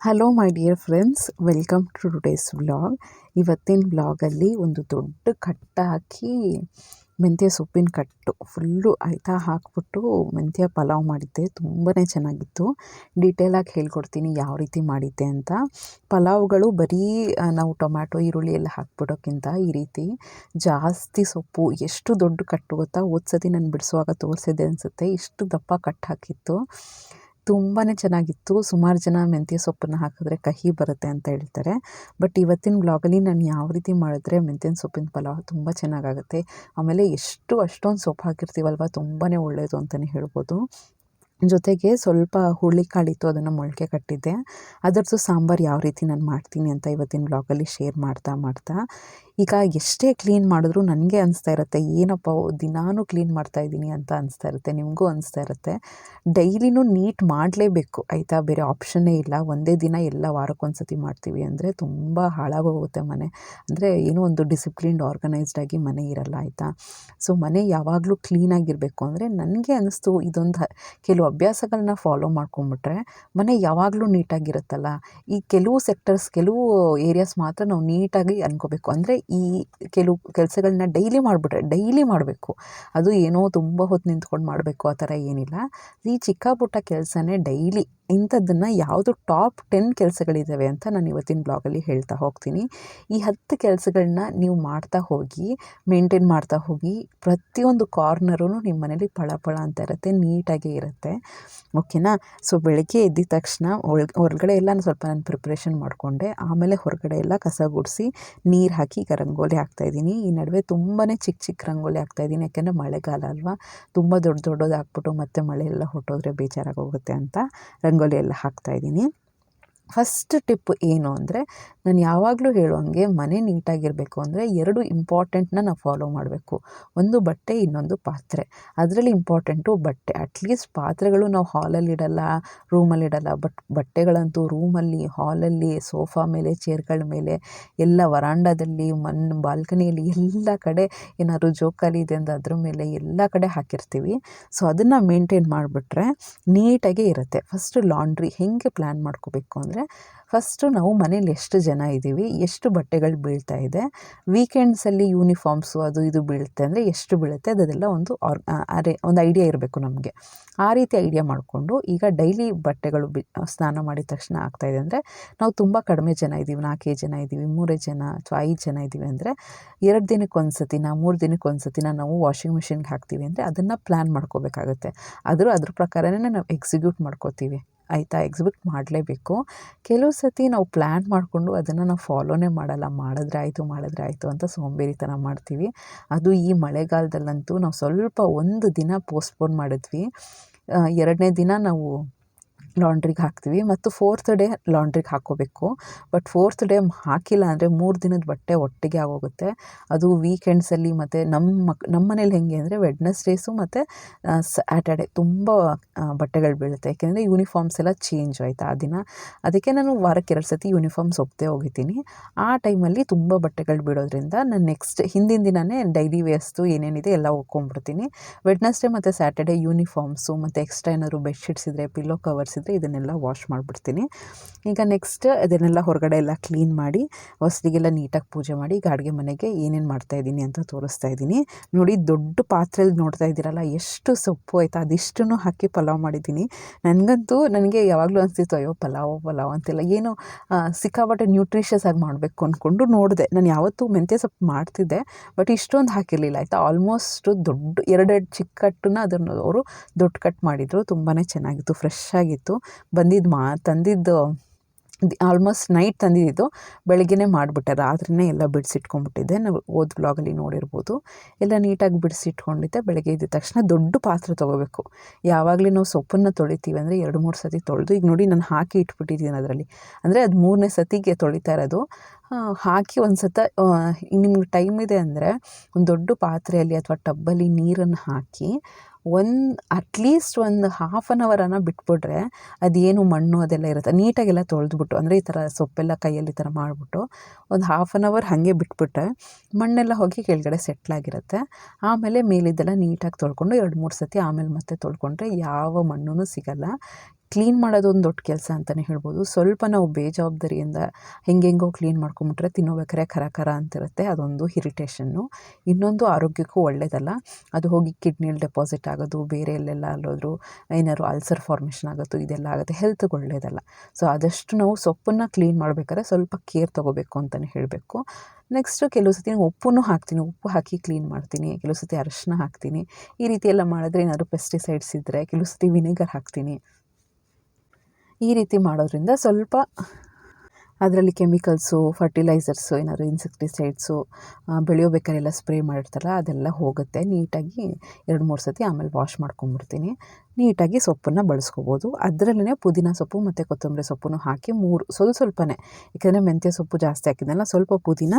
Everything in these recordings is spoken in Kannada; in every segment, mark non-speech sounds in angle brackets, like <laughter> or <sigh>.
Hello my dear friends welcome to today's vlog ಇವತ್ತಿನ ವ್ಲಾಗಲ್ಲಿ ಒಂದು ದೊಡ್ಡ ಕಟ್ಟ ಹಾಕಿ ಮೆಂತ್ಯ ಸೊಪ್ಪಿನ ಕಟ್ಟು ಫುಲ್ಲು ಆಯಿತಾ ಹಾಕ್ಬಿಟ್ಟು ಮೆಂತ್ಯ ಪಲಾವ್ ಮಾಡಿದ್ದೆ. ತುಂಬಾ ಚೆನ್ನಾಗಿತ್ತು. ಡೀಟೇಲಾಗಿ ಹೇಳ್ಕೊಡ್ತೀನಿ ಯಾವ ರೀತಿ ಮಾಡಿದ್ದೆ ಅಂತ. ಪಲಾವ್ಗಳು ಬರೀ ನಾವು ಟೊಮ್ಯಾಟೊ, ಈರುಳ್ಳಿ ಎಲ್ಲ ಹಾಕ್ಬಿಡೋಕ್ಕಿಂತ ಈ ರೀತಿ ಜಾಸ್ತಿ ಸೊಪ್ಪು, ಎಷ್ಟು ದೊಡ್ಡ ಕಟ್ಟು ಗೊತ್ತಾ? ಓದ್ಸತಿ ನಾನು ಬಿಡಿಸುವಾಗ ತೋರಿಸಿದೆ ಅನಿಸುತ್ತೆ. ಇಷ್ಟು ದಪ್ಪ ಕಟ್ ಹಾಕಿತ್ತು. ತುಂಬಾ ಚೆನ್ನಾಗಿತ್ತು. ಸುಮಾರು ಜನ ಮೆಂತ್ಯ ಸೊಪ್ಪನ್ನು ಹಾಕಿದ್ರೆ ಕಹಿ ಬರುತ್ತೆ ಅಂತ ಹೇಳ್ತಾರೆ. ಬಟ್ ಇವತ್ತಿನ ಬ್ಲಾಗಲ್ಲಿ ನಾನು ಯಾವ ರೀತಿ ಮಾಡಿದ್ರೆ ಮೆಂತ್ಯನ ಸೊಪ್ಪಿನ ಪಲಾವ್ ತುಂಬ ಚೆನ್ನಾಗಾಗುತ್ತೆ. ಆಮೇಲೆ ಎಷ್ಟು ಅಷ್ಟೊಂದು ಸೊಪ್ಪು ಹಾಕಿರ್ತೀವಲ್ವ ತುಂಬಾ ಒಳ್ಳೆಯದು ಅಂತಲೇ ಹೇಳ್ಬೋದು. ಜೊತೆಗೆ ಸ್ವಲ್ಪ ಹುರುಳಿಕಾಳಿತ್ತು ಅದನ್ನು ಮೊಳಕೆ ಕಟ್ಟಿದ್ದೆ. ಅದರದ್ದು ಸಾಂಬಾರು ಯಾವ ರೀತಿ ನಾನು ಮಾಡ್ತೀನಿ ಅಂತ ಇವತ್ತಿನ ಬ್ಲಾಗಲ್ಲಿ ಶೇರ್ ಮಾಡ್ತಾ ಮಾಡ್ತಾ. ಈಗ ಎಷ್ಟೇ ಕ್ಲೀನ್ ಮಾಡಿದ್ರೂ ನನಗೆ ಅನಿಸ್ತಾ ಇರುತ್ತೆ, ಏನಪ್ಪ ದಿನಾನೂ ಕ್ಲೀನ್ ಮಾಡ್ತಾ ಇದ್ದೀನಿ ಅಂತ ಅನಿಸ್ತಾ ಇರುತ್ತೆ, ನಿಮಗೂ ಅನಿಸ್ತಾ ಇರುತ್ತೆ. ಡೈಲಿನೂ ನೀಟ್ ಮಾಡಲೇಬೇಕು, ಆಯಿತಾ? ಬೇರೆ ಆಪ್ಷನ್ನೇ ಇಲ್ಲ. ಒಂದೇ ದಿನ ಎಲ್ಲ ವಾರಕ್ಕೊಂದ್ಸತಿ ಮಾಡ್ತೀವಿ ಅಂದರೆ ತುಂಬ ಹಾಳಾಗೋಗುತ್ತೆ ಮನೆ. ಅಂದರೆ ಏನೋ ಒಂದು ಡಿಸಿಪ್ಲಿನ್ಡ್, ಆರ್ಗನೈಸ್ಡ್ ಆಗಿ ಮನೆ ಇರಲ್ಲ, ಆಯಿತಾ? ಸೊ, ಮನೆ ಯಾವಾಗಲೂ ಕ್ಲೀನಾಗಿರಬೇಕು ಅಂದರೆ ನನಗೆ ಅನಿಸ್ತು ಇದೊಂದು ಕೆಲವು ಅಭ್ಯಾಸಗಳನ್ನ ಫಾಲೋ ಮಾಡ್ಕೊಂಬಿಟ್ರೆ ಮನೆ ಯಾವಾಗಲೂ ನೀಟಾಗಿರುತ್ತಲ್ಲ? ಈ ಕೆಲವು ಸೆಕ್ಟರ್ಸ್, ಕೆಲವು ಏರಿಯಾಸ್ ಮಾತ್ರ ನಾವು ನೀಟಾಗಿ ಅನ್ಕೋಬೇಕು. ಅಂದರೆ ಈ ಕೆಲವು ಕೆಲಸಗಳನ್ನ ಡೈಲಿ ಮಾಡಿಬಿಟ್ರೆ ಡೈಲಿ ಮಾಡಬೇಕು. ಅದು ಏನೋ ತುಂಬ ಹೊತ್ತು ನಿಂತ್ಕೊಂಡು ಮಾಡಬೇಕು, ಆ ಥರ ಏನಿಲ್ಲ. ಈ ಚಿಕ್ಕ ಪುಟ್ಟ ಕೆಲಸನೇ ಡೈಲಿ ಇಂಥದ್ದನ್ನು ಯಾವುದು ಟಾಪ್ ಟೆನ್ ಕೆಲಸಗಳಿದ್ದಾವೆ ಅಂತ ನಾನು ಇವತ್ತಿನ ಬ್ಲಾಗಲ್ಲಿ ಹೇಳ್ತಾ ಹೋಗ್ತೀನಿ. ಈ ಹತ್ತು ಕೆಲಸಗಳನ್ನ ನೀವು ಮಾಡ್ತಾ ಹೋಗಿ ಮೇಂಟೈನ್ ಮಾಡ್ತಾ ಹೋಗಿ, ಪ್ರತಿಯೊಂದು ಕಾರ್ನರೂ ನಿಮ್ಮ ಮನೇಲಿ ಫಳಫಳ ಅಂತ ಇರುತ್ತೆ, ನೀಟಾಗೇ ಇರುತ್ತೆ. ಓಕೆನಾ? ಸೊ ಬೆಳಗ್ಗೆ ಎದ್ದಿದ ತಕ್ಷಣ ಹೊರಗಡೆ ಎಲ್ಲ ಸ್ವಲ್ಪ ನಾನು ಪ್ರಿಪ್ರೇಷನ್ ಮಾಡಿಕೊಂಡೆ. ಆಮೇಲೆ ಹೊರಗಡೆ ಎಲ್ಲ ಕಸ ಗುಡಿಸಿ, ನೀರು ಹಾಕಿ ಈಗ ರಂಗೋಲಿ ಹಾಕ್ತಾಯಿದ್ದೀನಿ ಈ ನಡುವೆ ತುಂಬಾ ಚಿಕ್ಕ ಚಿಕ್ಕ ರಂಗೋಲಿ ಹಾಕ್ತಾಯಿದ್ದೀನಿ ಯಾಕೆಂದರೆ ಮಳೆಗಾಲ ಅಲ್ವಾ? ತುಂಬ ದೊಡ್ಡ ದೊಡ್ಡದು ಹಾಕ್ಬಿಟ್ಟು ಮತ್ತೆ ಮಳೆ ಎಲ್ಲ ಹೊಟ್ಟೋದ್ರೆ ಬೇಜಾರಾಗೋಗುತ್ತೆ ಅಂತ ರಂಗೋಲಿ ಎಲ್ಲ ಹಾಕ್ತಾಯಿದ್ದೀನಿ ಫಸ್ಟ್ ಟಿಪ್ ಏನು ಅಂದರೆ, ನಾನು ಯಾವಾಗಲೂ ಹೇಳುವಂಗೆ ಮನೆ ನೀಟಾಗಿರಬೇಕು ಅಂದರೆ ಎರಡು ಇಂಪಾರ್ಟೆಂಟ್ನ ನಾವು ಫಾಲೋ ಮಾಡಬೇಕು. ಒಂದು ಬಟ್ಟೆ, ಇನ್ನೊಂದು ಪಾತ್ರೆ. ಅದರಲ್ಲಿ ಇಂಪಾರ್ಟೆಂಟು ಬಟ್ಟೆ. ಅಟ್ಲೀಸ್ಟ್ ಪಾತ್ರೆಗಳು ನಾವು ಹಾಲಲ್ಲಿ ಇಡಲ್ಲ ರೂಮಲ್ಲಿ ಇಡಲ್ಲ. ಬಟ್ ಬಟ್ಟೆಗಳಂತೂ ರೂಮಲ್ಲಿ ಹಾಲಲ್ಲಿ ಸೋಫಾ ಮೇಲೆ ಚೇರ್ಗಳ ಮೇಲೆ, ಎಲ್ಲ ವರಾಂಡದಲ್ಲಿ ಮಣ್ಣು ಬಾಲ್ಕನಿಯಲ್ಲಿ ಎಲ್ಲ ಕಡೆ ಏನಾದ್ರು ಜೋಕಾಲಿ ಇದೆ ಅಂದರೆ ಅದ್ರ ಮೇಲೆ ಎಲ್ಲ ಕಡೆ ಹಾಕಿರ್ತೀವಿ. ಸೊ ಅದನ್ನು ಮೇಂಟೈನ್ ಮಾಡಿಬಿಟ್ರೆ ನೀಟಾಗೇ ಇರುತ್ತೆ. ಫಸ್ಟ್ ಲಾಂಡ್ರಿ ಹೇಗೆ ಪ್ಲ್ಯಾನ್ ಮಾಡ್ಕೋಬೇಕು ಅಂದರೆ ಫಸ್ಟು ನಾವು ಮನೇಲಿ ಎಷ್ಟು ಜನ ಇದ್ದೀವಿ, ಎಷ್ಟು ಬಟ್ಟೆಗಳು ಬೀಳ್ತಾ ಇದೆ ವೀಕೆಂಡ್ಸಲ್ಲಿ ಯೂನಿಫಾರ್ಮ್ಸು ಅದು ಇದು ಬೀಳುತ್ತೆ ಅಂದರೆ ಎಷ್ಟು ಬೀಳುತ್ತೆ, ಅದೆಲ್ಲ ಒಂದು ಆರ್ ಅರೆ, ಒಂದು ಐಡಿಯಾ ಇರಬೇಕು ನಮಗೆ. ಆ ರೀತಿ ಐಡಿಯಾ ಮಾಡಿಕೊಂಡು ಈಗ ಡೈಲಿ ಬಟ್ಟೆಗಳು ಬಿ, ಸ್ನಾನ ಮಾಡಿದ ತಕ್ಷಣ ಆಗ್ತಾಯಿದೆ ಅಂದರೆ, ನಾವು ತುಂಬ ಕಡಿಮೆ ಜನ ಇದ್ದೀವಿ, ನಾಲ್ಕೇ ಜನ ಇದ್ದೀವಿ, ಮೂರೇ ಜನ ಅಥವಾ ಐದು ಜನ ಇದ್ದೀವಿ ಅಂದರೆ, ಎರಡು ದಿನಕ್ಕೆ ಒಂದು ಸತಿನ ಮೂರು ದಿನಕ್ಕೆ ಒಂದು ಸತಿನ ನಾವು ವಾಷಿಂಗ್ ಮಿಷಿನ್ಗೆ ಹಾಕ್ತೀವಿ ಅಂದರೆ ಅದನ್ನು ಪ್ಲ್ಯಾನ್ ಮಾಡ್ಕೋಬೇಕಾಗುತ್ತೆ. ಆದರೂ ಅದ್ರ ಪ್ರಕಾರನೇ ನಾವು ಎಕ್ಸಿಕ್ಯೂಟ್ ಮಾಡ್ಕೋತೀವಿ. ಆಯಿತಾ ಎಕ್ಸಿಬಿಟ್ ಮಾಡಲೇಬೇಕು. ಕೆಲವು ಸತಿ ನಾವು ಪ್ಲ್ಯಾನ್ ಮಾಡಿಕೊಂಡು ಅದನ್ನು ನಾವು ಫಾಲೋನೇ ಮಾಡಲ್ಲ, ಮಾಡಿದ್ರೆ ಆಯಿತು ಮಾಡಿದ್ರೆ ಆಯಿತು ಅಂತ ಸೋಂಬೇರಿತನ ಮಾಡ್ತೀವಿ. ಅದು ಈ ಮಳೆಗಾಲದಲ್ಲಂತೂ ನಾವು ಸ್ವಲ್ಪ ಒಂದು ದಿನ ಪೋಸ್ಟ್ಪೋನ್ ಮಾಡಿದ್ವಿ. ಎರಡನೇ ದಿನ ನಾವು ಲಾಂಡ್ರಿಗೆ ಹಾಕ್ತೀವಿ ಮತ್ತು ಫೋರ್ತ್ ಡೇ ಲಾಂಡ್ರಿಗೆ ಹಾಕ್ಕೋಬೇಕು. ಬಟ್ ಫೋರ್ತ್ ಡೇ ಹಾಕಿಲ್ಲ ಅಂದರೆ ಮೂರು ದಿನದ ಬಟ್ಟೆ ಒಟ್ಟಿಗೆ ಆಗೋಗುತ್ತೆ. ಅದು ವೀಕೆಂಡ್ಸಲ್ಲಿ ಮತ್ತು ನಮ್ಮ ಮಕ್ ನಮ್ಮ ಮನೇಲಿ ಹೆಂಗೆ ಅಂದರೆ ವೆಡ್ನೆಸ್ಡೇಸು ಮತ್ತು ಸ್ಯಾಟರ್ಡೆ ತುಂಬ ಬಟ್ಟೆಗಳು ಬೀಳುತ್ತೆ. ಯಾಕೆಂದರೆ ಯೂನಿಫಾರ್ಮ್ಸ್ ಎಲ್ಲ ಚೇಂಜ್ ಆಯಿತಾ ಆ ದಿನ. ಅದಕ್ಕೆ ನಾನು ವಾರಕ್ಕೆ ಎರಡು ಸತಿ ಯೂನಿಫಾರ್ಮ್ಸ್ ಒಪ್ಪದೆ ಹೋಗಿದ್ದೀನಿ. ಆ ಟೈಮಲ್ಲಿ ತುಂಬ ಬಟ್ಟೆಗಳು ಬೀಳೋದ್ರಿಂದ ನಾನು ನೆಕ್ಸ್ಟ್ ಹಿಂದಿನ ದಿನವೇ ಡೈಲಿ ವೇಸ್ತು ಏನೇನಿದೆ ಎಲ್ಲ ಒಕ್ಕೊಂಬಿಡ್ತೀನಿ ವೆಡ್ನಸ್ಡೇ ಮತ್ತು ಸ್ಯಾಟರ್ಡೆ ಯೂನಿಫಾರ್ಮ್ಸು ಮತ್ತು ಎಕ್ಸ್ಟ್ರಾ ಏನಾದ್ರು ಬೆಡ್ಶೀಟ್ಸ್ ಇದ್ದರೆ ಪಿಲ್ಲೋ ಕವರ್ಸ್ ಇದ್ದರೆ ಇದನ್ನೆಲ್ಲ ವಾಶ್ ಮಾಡಿಬಿಡ್ತೀನಿ. ಈಗ ನೆಕ್ಸ್ಟ್ ಇದನ್ನೆಲ್ಲ ಹೊರಗಡೆ ಎಲ್ಲ ಕ್ಲೀನ್ ಮಾಡಿ ಹೊಸಲಿಗೆಲ್ಲ ನೀಟಾಗಿ ಪೂಜೆ ಮಾಡಿ, ಈಗ ಅಡುಗೆ ಮನೆಗೆ ಏನೇನು ಮಾಡ್ತಾಯಿದ್ದೀನಿ ಅಂತ ತೋರಿಸ್ತಾ ಇದ್ದೀನಿ. ನೋಡಿ, ದೊಡ್ಡ ಪಾತ್ರೆಯಲ್ಲಿ ನೋಡ್ತಾ ಇದ್ದೀರಲ್ಲ, ಎಷ್ಟು ಸೊಪ್ಪು ಆಯಿತಾ, ಅದಿಷ್ಟನ್ನು ಹಾಕಿ ಪಲಾವ್ ಮಾಡಿದ್ದೀನಿ. ನನಗಂತೂ, ನನಗೆ ಯಾವಾಗಲೂ ಅನಿಸ್ತಿತ್ತು, ಅಯ್ಯೋ, ಪಲಾವ್ ಪಲಾವ್ ಅಂತೆಲ್ಲ ಏನೋ ಸಿಕ್ಕಾಪಟ್ಟೆ ನ್ಯೂಟ್ರಿಷಿಯಸ್ ಆಗಿ ಮಾಡಬೇಕು ಅಂದ್ಕೊಂಡು ನೋಡಿದೆ. ನಾನು ಯಾವತ್ತೂ ಮೆಂತ್ಯ ಸೊಪ್ಪು ಮಾಡ್ತಿದ್ದೆ ಬಟ್ ಇಷ್ಟೊಂದು ಹಾಕಿರಲಿಲ್ಲ, ಆಯಿತಾ? ಆಲ್ಮೋಸ್ಟ್ ದೊಡ್ಡ, ಎರಡೆರಡು ಚಿಕ್ಕ ಕಟ್ಟನ್ನ ಅದನ್ನು ಅವರು ದೊಡ್ಡ ಕಟ್ ಮಾಡಿದರು ತುಂಬಾ ಚೆನ್ನಾಗಿತ್ತು ಫ್ರೆಶ್ ಆಗಿತ್ತು. ಬಂದಿದ್ದು ಮಾ, ತಂದಿದ್ದು ಆಲ್ಮೋಸ್ಟ್ ನೈಟ್ ತಂದಿದ್ದು, ಬೆಳಗ್ಗೆನೇ ಮಾಡಿಬಿಟ್ಟೆ, ರಾತ್ರಿನೇ ಎಲ್ಲ ಬಿಡಿಸಿಟ್ಕೊಂಡ್ಬಿಟ್ಟಿದ್ದೆ. ನಾವು ಓದ್ ಬ್ಲಾಗಲ್ಲಿ ನೋಡಿರ್ಬೋದು. ಎಲ್ಲ ನೀಟಾಗಿ ಬಿಡಿಸಿಟ್ಕೊಂಡಿದ್ದೆ. ಬೆಳಗ್ಗೆ ಇದ್ದ ತಕ್ಷಣ ದೊಡ್ಡ ಪಾತ್ರೆ ತೊಗೋಬೇಕು. ಯಾವಾಗಲೂ ನಾವು ಸೊಪ್ಪನ್ನು ತೊಳಿತೀವಿ ಅಂದರೆ ಎರಡು ಮೂರು ಸತಿ ತೊಳೆದು, ಈಗ ನೋಡಿ ನಾನು ಹಾಕಿ ಇಟ್ಬಿಟ್ಟಿದ್ದೀನಿ ಅದರಲ್ಲಿ. ಅಂದರೆ ಅದು ಮೂರನೇ ಸತಿಗೆ ತೊಳಿತಾ ಇರೋದು. ಹಾಕಿ ಒಂದು ಸತ ನಿಮ್ಗೆ ಟೈಮ್ ಇದೆ ಅಂದರೆ ಒಂದು ದೊಡ್ಡ ಪಾತ್ರೆಯಲ್ಲಿ ಅಥವಾ ಟಬ್ಬಲ್ಲಿ ನೀರನ್ನು ಹಾಕಿ ಒಂದು ಅಟ್ಲೀಸ್ಟ್ ಒಂದು ಹಾಫ್ ಆನ್ ಅವರನ್ನು ಬಿಟ್ಬಿಟ್ರೆ ಅದೇನು ಮಣ್ಣು ಅದೆಲ್ಲ ಇರುತ್ತೆ. ನೀಟಾಗೆಲ್ಲ ತೊಳೆದ್ಬಿಟ್ಟು, ಅಂದರೆ ಈ ಥರ ಸೊಪ್ಪೆಲ್ಲ ಕೈಯಲ್ಲಿ ಈ ಥರ ಮಾಡಿಬಿಟ್ಟು ಒಂದು ಹಾಫ್ ಆನ್ ಅವರ್ ಹಾಗೆ ಬಿಟ್ಬಿಟ್ರೆ ಮಣ್ಣೆಲ್ಲ ಹೋಗಿ ಕೆಳಗಡೆ ಸೆಟ್ಲಾಗಿರುತ್ತೆ ಆಮೇಲೆ ಮೇಲಿದ್ದೆಲ್ಲ ನೀಟಾಗಿ ತೊಳ್ಕೊಂಡು ಎರಡು ಮೂರು ಸತಿ ಆಮೇಲೆ ಮತ್ತೆ ತೊಳ್ಕೊಂಡ್ರೆ ಯಾವ ಮಣ್ಣೂ ಸಿಗಲ್ಲ. ಕ್ಲೀನ್ ಮಾಡೋದು ಒಂದು ದೊಡ್ಡ ಕೆಲಸ ಅಂತಲೇ ಹೇಳ್ಬೋದು. ಸ್ವಲ್ಪ ನಾವು ಬೇಜವಾಬ್ದಾರಿಯಿಂದ ಹೆಂಗೆಂಗೋ ಕ್ಲೀನ್ ಮಾಡ್ಕೊಂಬಿಟ್ರೆ ತಿನ್ನೋಬೇಕಾರೆ ಖರ ಖರ ಅಂತಿರುತ್ತೆ. ಅದೊಂದು ಹಿರಿಟೇಷನ್ನು ಇನ್ನೊಂದು ಆರೋಗ್ಯಕ್ಕೂ ಒಳ್ಳೆಯದಲ್ಲ ಅದು ಹೋಗಿ ಕಿಡ್ನಿಯಲ್ಲಿ ಡೆಪಾಸಿಟ್ ಆಗೋದು, ಬೇರೆ ಎಲ್ಲೆಲ್ಲ ಅಲ್ಲೋದ್ರು ಏನಾದ್ರು ಅಲ್ಸರ್ ಫಾರ್ಮೇಷನ್ ಆಗೋದು, ಇದೆಲ್ಲ ಆಗುತ್ತೆ. ಹೆಲ್ತ್ಗೆ ಒಳ್ಳೆಯದಲ್ಲ ಸೊ ಆದಷ್ಟು ನಾವು ಸೊಪ್ಪನ್ನು ಕ್ಲೀನ್ ಮಾಡಬೇಕಾದ್ರೆ ಸ್ವಲ್ಪ ಕೇರ್ ತೊಗೋಬೇಕು ಅಂತಲೇ ಹೇಳಬೇಕು. ನೆಕ್ಸ್ಟು ಕೆಲವು ಸತಿ ಉಪ್ಪನ್ನು ಹಾಕ್ತೀನಿ. ಉಪ್ಪು ಹಾಕಿ ಕ್ಲೀನ್ ಮಾಡ್ತೀನಿ. ಕೆಲವು ಸತಿ ಅರಶಿನ ಹಾಕ್ತೀನಿ. ಈ ರೀತಿ ಎಲ್ಲ ಮಾಡಿದ್ರೆ ಏನಾದರೂ ಪೆಸ್ಟಿಸೈಡ್ಸ್ ಇದ್ದರೆ ಕೆಲವು ಸತಿ ವಿನೆಗರ್ ಹಾಕ್ತೀನಿ. ಈ ರೀತಿ ಮಾಡೋದ್ರಿಂದ ಸ್ವಲ್ಪ ಅದರಲ್ಲಿ ಕೆಮಿಕಲ್ಸು, ಫರ್ಟಿಲೈಸರ್ಸು, ಏನಾದ್ರು ಇನ್ಸೆಕ್ಟಿಸೈಡ್ಸು ಬೆಳೆಯೋ ಬೇಕಾರೆಲ್ಲ ಸ್ಪ್ರೇ ಮಾಡಿರ್ತಾರಲ್ಲ, ಅದೆಲ್ಲ ಹೋಗುತ್ತೆ. ನೀಟಾಗಿ ಎರಡು ಮೂರು ಸತಿ ಆಮೇಲೆ ವಾಶ್ ಮಾಡ್ಕೊಂಬಿಡ್ತೀನಿ. ನೀಟಾಗಿ ಸೊಪ್ಪನ್ನು ಬಳಸ್ಕೋಬೋದು. ಅದರಲ್ಲೇ ಪುದೀನ ಸೊಪ್ಪು ಮತ್ತು ಕೊತ್ತಂಬರಿ ಸೊಪ್ಪನ್ನು ಹಾಕಿ ಮೂರು, ಸ್ವಲ್ಪ ಸ್ವಲ್ಪನೇ. ಯಾಕೆಂದರೆ ಮೆಂತ್ಯ ಸೊಪ್ಪು ಜಾಸ್ತಿ ಹಾಕಿದ್ದಲ್ಲ ಸ್ವಲ್ಪ ಪುದೀನ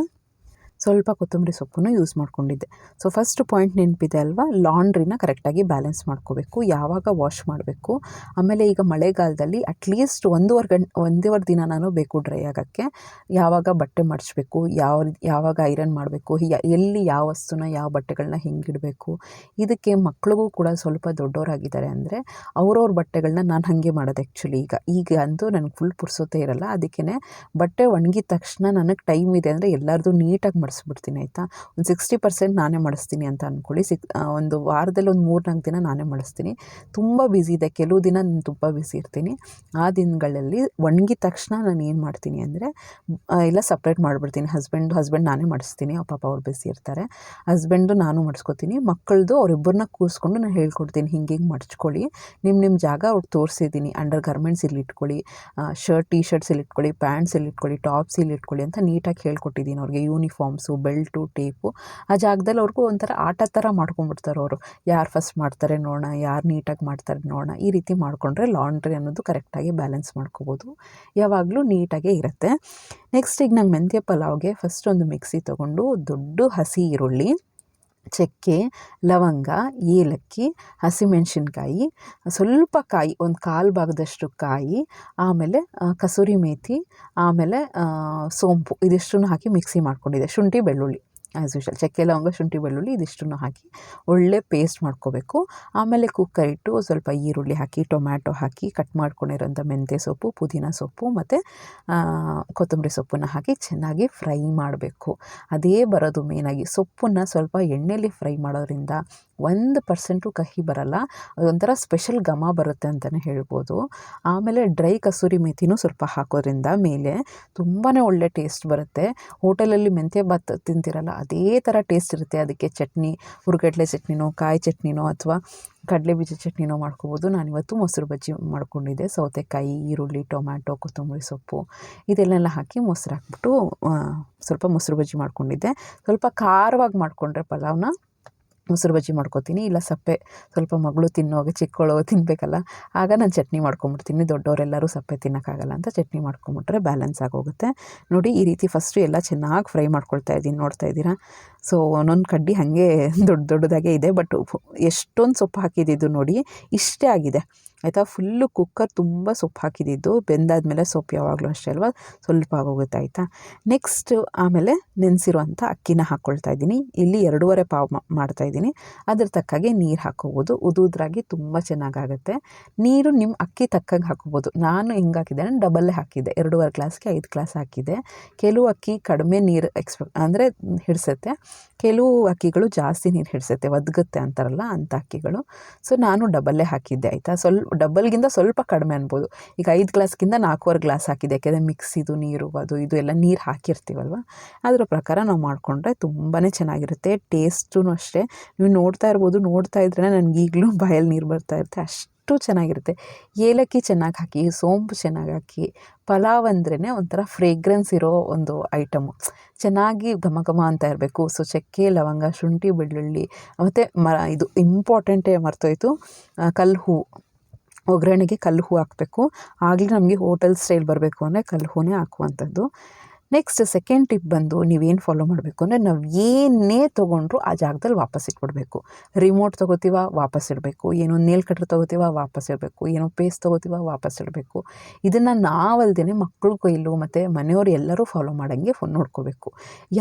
ಸ್ವಲ್ಪ ಕೊತ್ತಂಬರಿ ಸೊಪ್ಪನ್ನು ಯೂಸ್ ಮಾಡ್ಕೊಂಡಿದ್ದೆ. ಸೊ ಫಸ್ಟ್ ಪಾಯಿಂಟ್ ನೆನಪಿದೆ ಅಲ್ವಾ? ಲಾಂಡ್ರಿನ ಕರೆಕ್ಟಾಗಿ ಬ್ಯಾಲೆನ್ಸ್ ಮಾಡ್ಕೋಬೇಕು, ಯಾವಾಗ ವಾಶ್ ಮಾಡಬೇಕು, ಆಮೇಲೆ ಈಗ ಮಳೆಗಾಲದಲ್ಲಿ ಅಟ್ಲೀಸ್ಟ್ ಒಂದೂವರೆ ಗಂಟೆ, ಒಂದೂವರೆ ದಿನ ನಾನು ಬೇಕು ಡ್ರೈ ಆಗೋಕ್ಕೆ. ಯಾವಾಗ ಬಟ್ಟೆ ಮಡಿಸ್ಬೇಕು ಯಾವ ಯಾವಾಗ ಐರನ್ ಮಾಡಬೇಕು ಎಲ್ಲಿ ಯಾವ ವಸ್ತುನ, ಯಾವ ಬಟ್ಟೆಗಳನ್ನ ಹೆಂಗಿಡಬೇಕು ಇದಕ್ಕೆ ಮಕ್ಳಿಗೂ ಕೂಡ ಸ್ವಲ್ಪ ದೊಡ್ಡವರಾಗಿದ್ದಾರೆ ಅಂದರೆ ಅವ್ರವ್ರ ಬಟ್ಟೆಗಳನ್ನ ನಾನು ಹಾಗೆ ಮಾಡೋದು ಆ್ಯಕ್ಚುಲಿ ಈಗ. ಈಗ ಅಂತೂ ನನಗೆ ಫುಲ್ ಪುರ್ಸೋತೆ ಇರಲ್ಲ ಅದಕ್ಕೇ ಬಟ್ಟೆ ಒಣಗಿದ ತಕ್ಷಣ ನನಗೆ ಟೈಮ್ ಇದೆ ಅಂದರೆ ಎಲ್ಲರದು ನೀಟಾಗಿ ಮಾಡಿಸ್ಬಿಡ್ತೀನಿ, ಆಯಿತಾ? ಒಂದು ಸಿಕ್ಸ್ಟಿ ಪರ್ಸೆಂಟ್ ನಾನೇ ಮಾಡಿಸ್ತೀನಿ ಅಂತ ಅಂದ್ಕೊಳ್ಳಿ ಸಿಕ್ ಒಂದು ವಾರದಲ್ಲಿ ಒಂದು ಮೂರು ನಾಲ್ಕು ದಿನ ನಾನೇ ಮಾಡಿಸ್ತೀನಿ. ತುಂಬ ಬ್ಯುಸಿ ಇದೆ. ಕೆಲವು ದಿನ ನಾನು ತುಂಬ ಬ್ಯುಸಿ ಇರ್ತೀನಿ. ಆ ದಿನಗಳಲ್ಲಿ ಒಣಗಿದ ತಕ್ಷಣ ನಾನು ಏನು ಮಾಡ್ತೀನಿ ಅಂದರೆ ಎಲ್ಲ ಸಪ್ರೇಟ್ ಮಾಡಿಬಿಡ್ತೀನಿ. ಹಸ್ಬೆಂಡ್ ಹಸ್ಬೆಂಡ್ ನಾನೇ ಮಾಡಿಸ್ತೀನಿ. ಪಾಪ ಅವ್ರು ಬ್ಯುಸಿ ಇರ್ತಾರೆ. ಹಸ್ಬೆಂಡು ನಾನು ಮಾಡಿಸ್ಕೊತೀನಿ. ಮಕ್ಕಳದು ಅವರಿಬ್ಬರನ್ನ ಕೂರಿಸ್ಕೊಂಡು ನಾನು ಹೇಳ್ಕೊಡ್ತೀನಿ. ಹಿಂಗೆ ಹಿಂಗೆ ಮಡ್ಚ್ಕೊಳ್ಳಿ ನಿಮ್ಮ ನಿಮ್ಮ ಜಾಗ ಅವ್ರು ತೋರಿಸಿದ್ದೀನಿ. ಅಂಡರ್ ಗಾರ್ಮೆಂಟ್ಸ್ ಇಲ್ಲಿ ಇಟ್ಕೊಳ್ಳಿ. ಶರ್ಟ್ ಟಿ ಶರ್ಟ್ಸ್ ಇಲ್ಲಿ ಇಟ್ಕೊಳ್ಳಿ. ಪ್ಯಾಂಟ್ಸ್ ಇಲ್ಲಿ ಇಟ್ಕೊಳ್ಳಿ. ಟಾಪ್ಸ್ ಇಲ್ಲಿ ಇಟ್ಕೊಳ್ಳಿ ಅಂತ ನೀಟಾಗಿ ಹೇಳ್ಕೊಟ್ಟಿದ್ದೀನಿ ಅವ್ರಿಗೆ. ಯೂನಿಫಾರ್ಮ್ ಬಾಕ್ಸು ಬೆಲ್ಟು, ಟೇಪು, ಆ ಜಾಗದಲ್ಲಿ ಅವ್ರಿಗೂ ಒಂಥರ ಆಟ ಥರ ಮಾಡ್ಕೊಂಬಿಡ್ತಾರೆ ಅವರು. ಯಾರು ಫಸ್ಟ್ ಮಾಡ್ತಾರೆ ನೋಡೋಣ, ಯಾರು ನೀಟಾಗಿ ಮಾಡ್ತಾರೆ ನೋಡೋಣ, ಈ ರೀತಿ ಮಾಡಿಕೊಂಡ್ರೆ ಲಾಂಡ್ರಿ ಅನ್ನೋದು ಕರೆಕ್ಟಾಗಿ ಬ್ಯಾಲೆನ್ಸ್ ಮಾಡ್ಕೋಬೋದು. ಯಾವಾಗಲೂ ನೀಟಾಗೇ ಇರುತ್ತೆ. ನೆಕ್ಸ್ಟ್ ಈಗ ನಂಗೆ ಮೆಂತ್ಯ ಪಲಾವ್ಗೆ ಫಸ್ಟ್ ಒಂದು ಮಿಕ್ಸಿ ತೊಗೊಂಡು ದೊಡ್ಡ ಹಸಿ ಈರುಳ್ಳಿ ಚಕ್ಕೆ, ಲವಂಗ, ಏಲಕ್ಕಿ, ಹಸಿಮೆಣಸಿನ್ಕಾಯಿ, ಸ್ವಲ್ಪ ಕಾಯಿ, ಒಂದು ಕಾಲು ಭಾಗದಷ್ಟು ಕಾಯಿ, ಆಮೇಲೆ ಕಸೂರಿ ಮೇಥಿ ಆಮೇಲೆ ಸೋಂಪು, ಇದಿಷ್ಟನ್ನು ಹಾಕಿ ಮಿಕ್ಸಿ ಮಾಡ್ಕೊಂಡಿದ್ದೆ, ಶುಂಠಿ, ಬೆಳ್ಳುಳ್ಳಿ. ಆ್ಯಸ್ ಯೂಶಲ್ ಚಕ್ಕೆ ಲವಂಗ, ಶುಂಠಿ ಬೆಳ್ಳುಳ್ಳಿ ಇದಿಷ್ಟನ್ನು ಹಾಕಿ ಒಳ್ಳೆ ಪೇಸ್ಟ್ ಮಾಡ್ಕೋಬೇಕು. ಆಮೇಲೆ ಕುಕ್ಕರ್ ಇಟ್ಟು ಸ್ವಲ್ಪ ಈರುಳ್ಳಿ ಹಾಕಿ, ಟೊಮ್ಯಾಟೊ ಹಾಕಿ ಕಟ್ ಮಾಡ್ಕೊಂಡಿರೋಂಥ ಮೆಂತ್ಯ ಸೊಪ್ಪು, ಪುದೀನ ಸೊಪ್ಪು ಮತ್ತು ಕೊತ್ತಂಬರಿ ಸೊಪ್ಪನ್ನು ಹಾಕಿ ಚೆನ್ನಾಗಿ ಫ್ರೈ ಮಾಡಬೇಕು. ಅದೇ ಬರೋದು ಮೇನಾಗಿ ಸೊಪ್ಪನ್ನು ಸ್ವಲ್ಪ ಎಣ್ಣೆಯಲ್ಲಿ ಫ್ರೈ ಮಾಡೋದ್ರಿಂದ ಒಂದು ಪರ್ಸೆಂಟು ಕಹಿ ಬರಲ್ಲ, ಅದೊಂಥರ ಸ್ಪೆಷಲ್ ಘಮ ಬರುತ್ತೆ ಅಂತಲೇ ಹೇಳ್ಬೋದು. ಆಮೇಲೆ ಡ್ರೈ ಕಸೂರಿ ಮೇಥಿನೂ ಸ್ವಲ್ಪ ಹಾಕೋದ್ರಿಂದ ಮೇಲೆ ತುಂಬಾ ಒಳ್ಳೆ ಟೇಸ್ಟ್ ಬರುತ್ತೆ. ಹೋಟೆಲಲ್ಲಿ ಮೆಂತ್ಯ ಭಾತ್ ತಿಂತಿರಲ್ಲ, ಅದೇ ಥರ ಟೇಸ್ಟ್ ಇರುತ್ತೆ. ಅದಕ್ಕೆ ಚಟ್ನಿ, ಹುರ್ಗಡ್ಲೆ ಚಟ್ನಿನೋ, ಕಾಯಿ ಚಟ್ನಿನೋ ಅಥವಾ ಕಡಲೆ ಬೀಜ ಚಟ್ನಿನೋ ಮಾಡ್ಕೋಬೋದು. ನಾನಿವತ್ತು ಮೊಸರು ಬಜ್ಜಿ ಮಾಡ್ಕೊಂಡಿದ್ದೆ. ಸೌತೆಕಾಯಿ, ಈರುಳ್ಳಿ, ಟೊಮ್ಯಾಟೊ, ಕೊತ್ತಂಬರಿ ಸೊಪ್ಪು ಇದೆಲ್ಲ ಹಾಕಿ ಮೊಸರು ಹಾಕ್ಬಿಟ್ಟು ಸ್ವಲ್ಪ ಮೊಸರು ಬಜ್ಜಿ ಮಾಡ್ಕೊಂಡಿದ್ದೆ. ಸ್ವಲ್ಪ ಖಾರವಾಗಿ ಮಾಡಿಕೊಂಡ್ರೆ ಪಲಾವ್ನ ಮೊಸರು ಬಜ್ಜಿ ಮಾಡ್ಕೊತೀನಿ, ಇಲ್ಲ ಸಪ್ಪೆ ಸ್ವಲ್ಪ ಮಗಳು ತಿನ್ನುವಾಗ ಚಿಕ್ಕವಳು ತಿನ್ನಬೇಕಲ್ಲ ಆಗ ನಾನು ಚಟ್ನಿ ಮಾಡ್ಕೊಂಬಿಡ್ತೀನಿ. ದೊಡ್ಡವರೆಲ್ಲರೂ ಸಪ್ಪೆ ತಿನ್ನೋಕ್ಕಾಗಲ್ಲ ಅಂತ ಚಟ್ನಿ ಮಾಡ್ಕೊಂಬಿಟ್ರೆ ಬ್ಯಾಲೆನ್ಸ್ ಆಗೋಗುತ್ತೆ. ನೋಡಿ, ಈ ರೀತಿ ಫಸ್ಟು ಎಲ್ಲ ಚೆನ್ನಾಗಿ ಫ್ರೈ ಮಾಡ್ಕೊಳ್ತಾ ಇದ್ದೀನಿ, ನೋಡ್ತಾ ಇದ್ದೀರಾ? ಸೊ ಒಂದೊಂದು ಕಡ್ಡಿ ಹಾಗೆ <laughs> ದೊಡ್ಡ ದೊಡ್ಡದಾಗೆ ಇದೆ ಬಟ್ ಎಷ್ಟೊಂದು ಸೊಪ್ಪು ಹಾಕಿದ್ದು ನೋಡಿ, ಇಷ್ಟೇ ಆಗಿದೆ. ಆಯಿತಾ? ಫುಲ್ಲು ಕುಕ್ಕರ್ ತುಂಬ ಸೊಪ್ಪು ಹಾಕಿದ್ದು ಬೆಂದಾದಮೇಲೆ ಸೊಪ್ಪು ಯಾವಾಗಲೂ ಅಷ್ಟೇ ಅಲ್ವಾ? ಸ್ವಲ್ಪ ಆಗೋಗುತ್ತೆ ಆಯಿತಾ? ನೆಕ್ಸ್ಟು ಆಮೇಲೆ ನೆನೆಸಿರುವಂಥ ಅಕ್ಕಿನ ಹಾಕ್ಕೊಳ್ತಾ ಇದ್ದೀನಿ. ಇಲ್ಲಿ ಎರಡೂವರೆ ಪಾವ್ ಮಾಡ್ತಾ ಇದ್ದೀನಿ. ಅದ್ರ ತಕ್ಕಾಗೆ ನೀರು ಹಾಕೋಬೋದು. ಉದುದ್ರಾಗಿ ತುಂಬ ಚೆನ್ನಾಗಾಗುತ್ತೆ. ನೀರು ನಿಮ್ಮ ಅಕ್ಕಿ ತಕ್ಕಾಗಿ ಹಾಕೋಬೋದು. ನಾನು ಹೆಂಗೆ ಹಾಕಿದ್ದೆ ಡಬಲ್ಲೇ ಹಾಕಿದ್ದೆ. ಎರಡೂವರೆ ಗ್ಲಾಸ್ಗೆ ಐದು ಗ್ಲಾಸ್ ಹಾಕಿದ್ದೆ. ಕೆಲವು ಅಕ್ಕಿ ಕಡಿಮೆ ನೀರು ಎಕ್ಸ್ಪೆಕ್ಟ್ ಅಂದರೆ ಹಿಡಿಸುತ್ತೆ. ಕೆಲವು ಅಕ್ಕಿಗಳು ಜಾಸ್ತಿ ನೀರು ಹಿಡಿಸುತ್ತೆ, ಒದಗುತ್ತೆ ಅಂತಾರಲ್ಲ ಅಂಥ ಅಕ್ಕಿಗಳು. ಸೊ ನಾನು ಡಬಲ್ಲೇ ಹಾಕಿದ್ದೆ, ಆಯಿತಾ? ಸ್ವಲ್ಪ, ಡಬಲ್ಗಿಂತ ಸ್ವಲ್ಪ ಕಡಿಮೆ ಅನ್ಬೋದು. ಈಗ ಐದು ಗ್ಲಾಸ್ಗಿಂತ ನಾಲ್ಕೂವರೆ ಗ್ಲಾಸ್ ಹಾಕಿದ್ದೆ, ಯಾಕೆಂದರೆ ಮಿಕ್ಸಿದು, ನೀರು, ಅದು, ಇದು ಎಲ್ಲ ನೀರು ಹಾಕಿರ್ತೀವಲ್ವ? ಅದರ ಪ್ರಕಾರ ನಾವು ಮಾಡಿಕೊಂಡ್ರೆ ತುಂಬಾ ಚೆನ್ನಾಗಿರುತ್ತೆ. ಟೇಸ್ಟೂ ಅಷ್ಟೇ. ನೀವು ನೋಡ್ತಾ ಇರ್ಬೋದು, ನೋಡ್ತಾ ಇದ್ರೆ ನನಗೆ ಈಗಲೂ ಬಾಯಲ್ಲಿ ನೀರು ಬರ್ತಾ ಇರುತ್ತೆ. ಅಷ್ಟು ಚೆನ್ನಾಗಿರುತ್ತೆ. ಏಲಕ್ಕಿ ಚೆನ್ನಾಗಿ ಹಾಕಿ, ಸೋಂಪು ಚೆನ್ನಾಗಿ ಹಾಕಿ, ಪಲಾವ್ ಅಂದ್ರೇ ಒಂಥರ ಫ್ರೇಗ್ರೆನ್ಸ್ ಇರೋ ಒಂದು ಐಟಮು ಚೆನ್ನಾಗಿ ಘಮ ಘಮ ಅಂತ ಇರಬೇಕು. ಸೊ ಚಕ್ಕೆ, ಲವಂಗ, ಶುಂಠಿ, ಬೆಳ್ಳುಳ್ಳಿ, ಮತ್ತು ಮ, ಇದು ಇಂಪಾರ್ಟೆಂಟೇ ಮರ್ತೋಯ್ತು. ಕಲ್ಲು ಒಗ್ಗರಣೆಗೆ ಕಲ್ಲು ಹೂ ಹಾಕಬೇಕು. ಆಗಲೇ ನಮಗೆ ಹೋಟೆಲ್ ಸ್ಟೈಲ್ ಬರಬೇಕು ಅಂದರೆ ಕಲ್ಲು ಹೂನೇ ಹಾಕುವಂಥದ್ದು. ನೆಕ್ಸ್ಟ್ ಸೆಕೆಂಡ್ ಟಿಪ್ ಬಂದು ನೀವೇನು ಫಾಲೋ ಮಾಡಬೇಕು ಅಂದರೆ ನಾವು ಏನೇ ತೊಗೊಂಡ್ರು ಆ ಜಾಗದಲ್ಲಿ ವಾಪಸ್ ಇಟ್ಬಿಡ್ಬೇಕು. ರಿಮೋಟ್ ತೊಗೋತೀವ, ವಾಪಸ್ ಇಡಬೇಕು. ಏನೋ ನೇಲ್ ಕಟ್ರ್ ತೊಗೋತೀವ, ವಾಪಸ್ ಇಡಬೇಕು. ಏನೋ ಪೇಸ್ ತೊಗೋತೀವ, ವಾಪಸ್ ಇಡಬೇಕು. ಇದನ್ನು ನಾವಲ್ದೇ ಮಕ್ಕಳು ಕೈಲೂ ಮತ್ತು ಮನೆಯವರು ಎಲ್ಲರೂ ಫಾಲೋ ಮಾಡೋಂಗೆ ಫೋನ್ ನೋಡ್ಕೋಬೇಕು.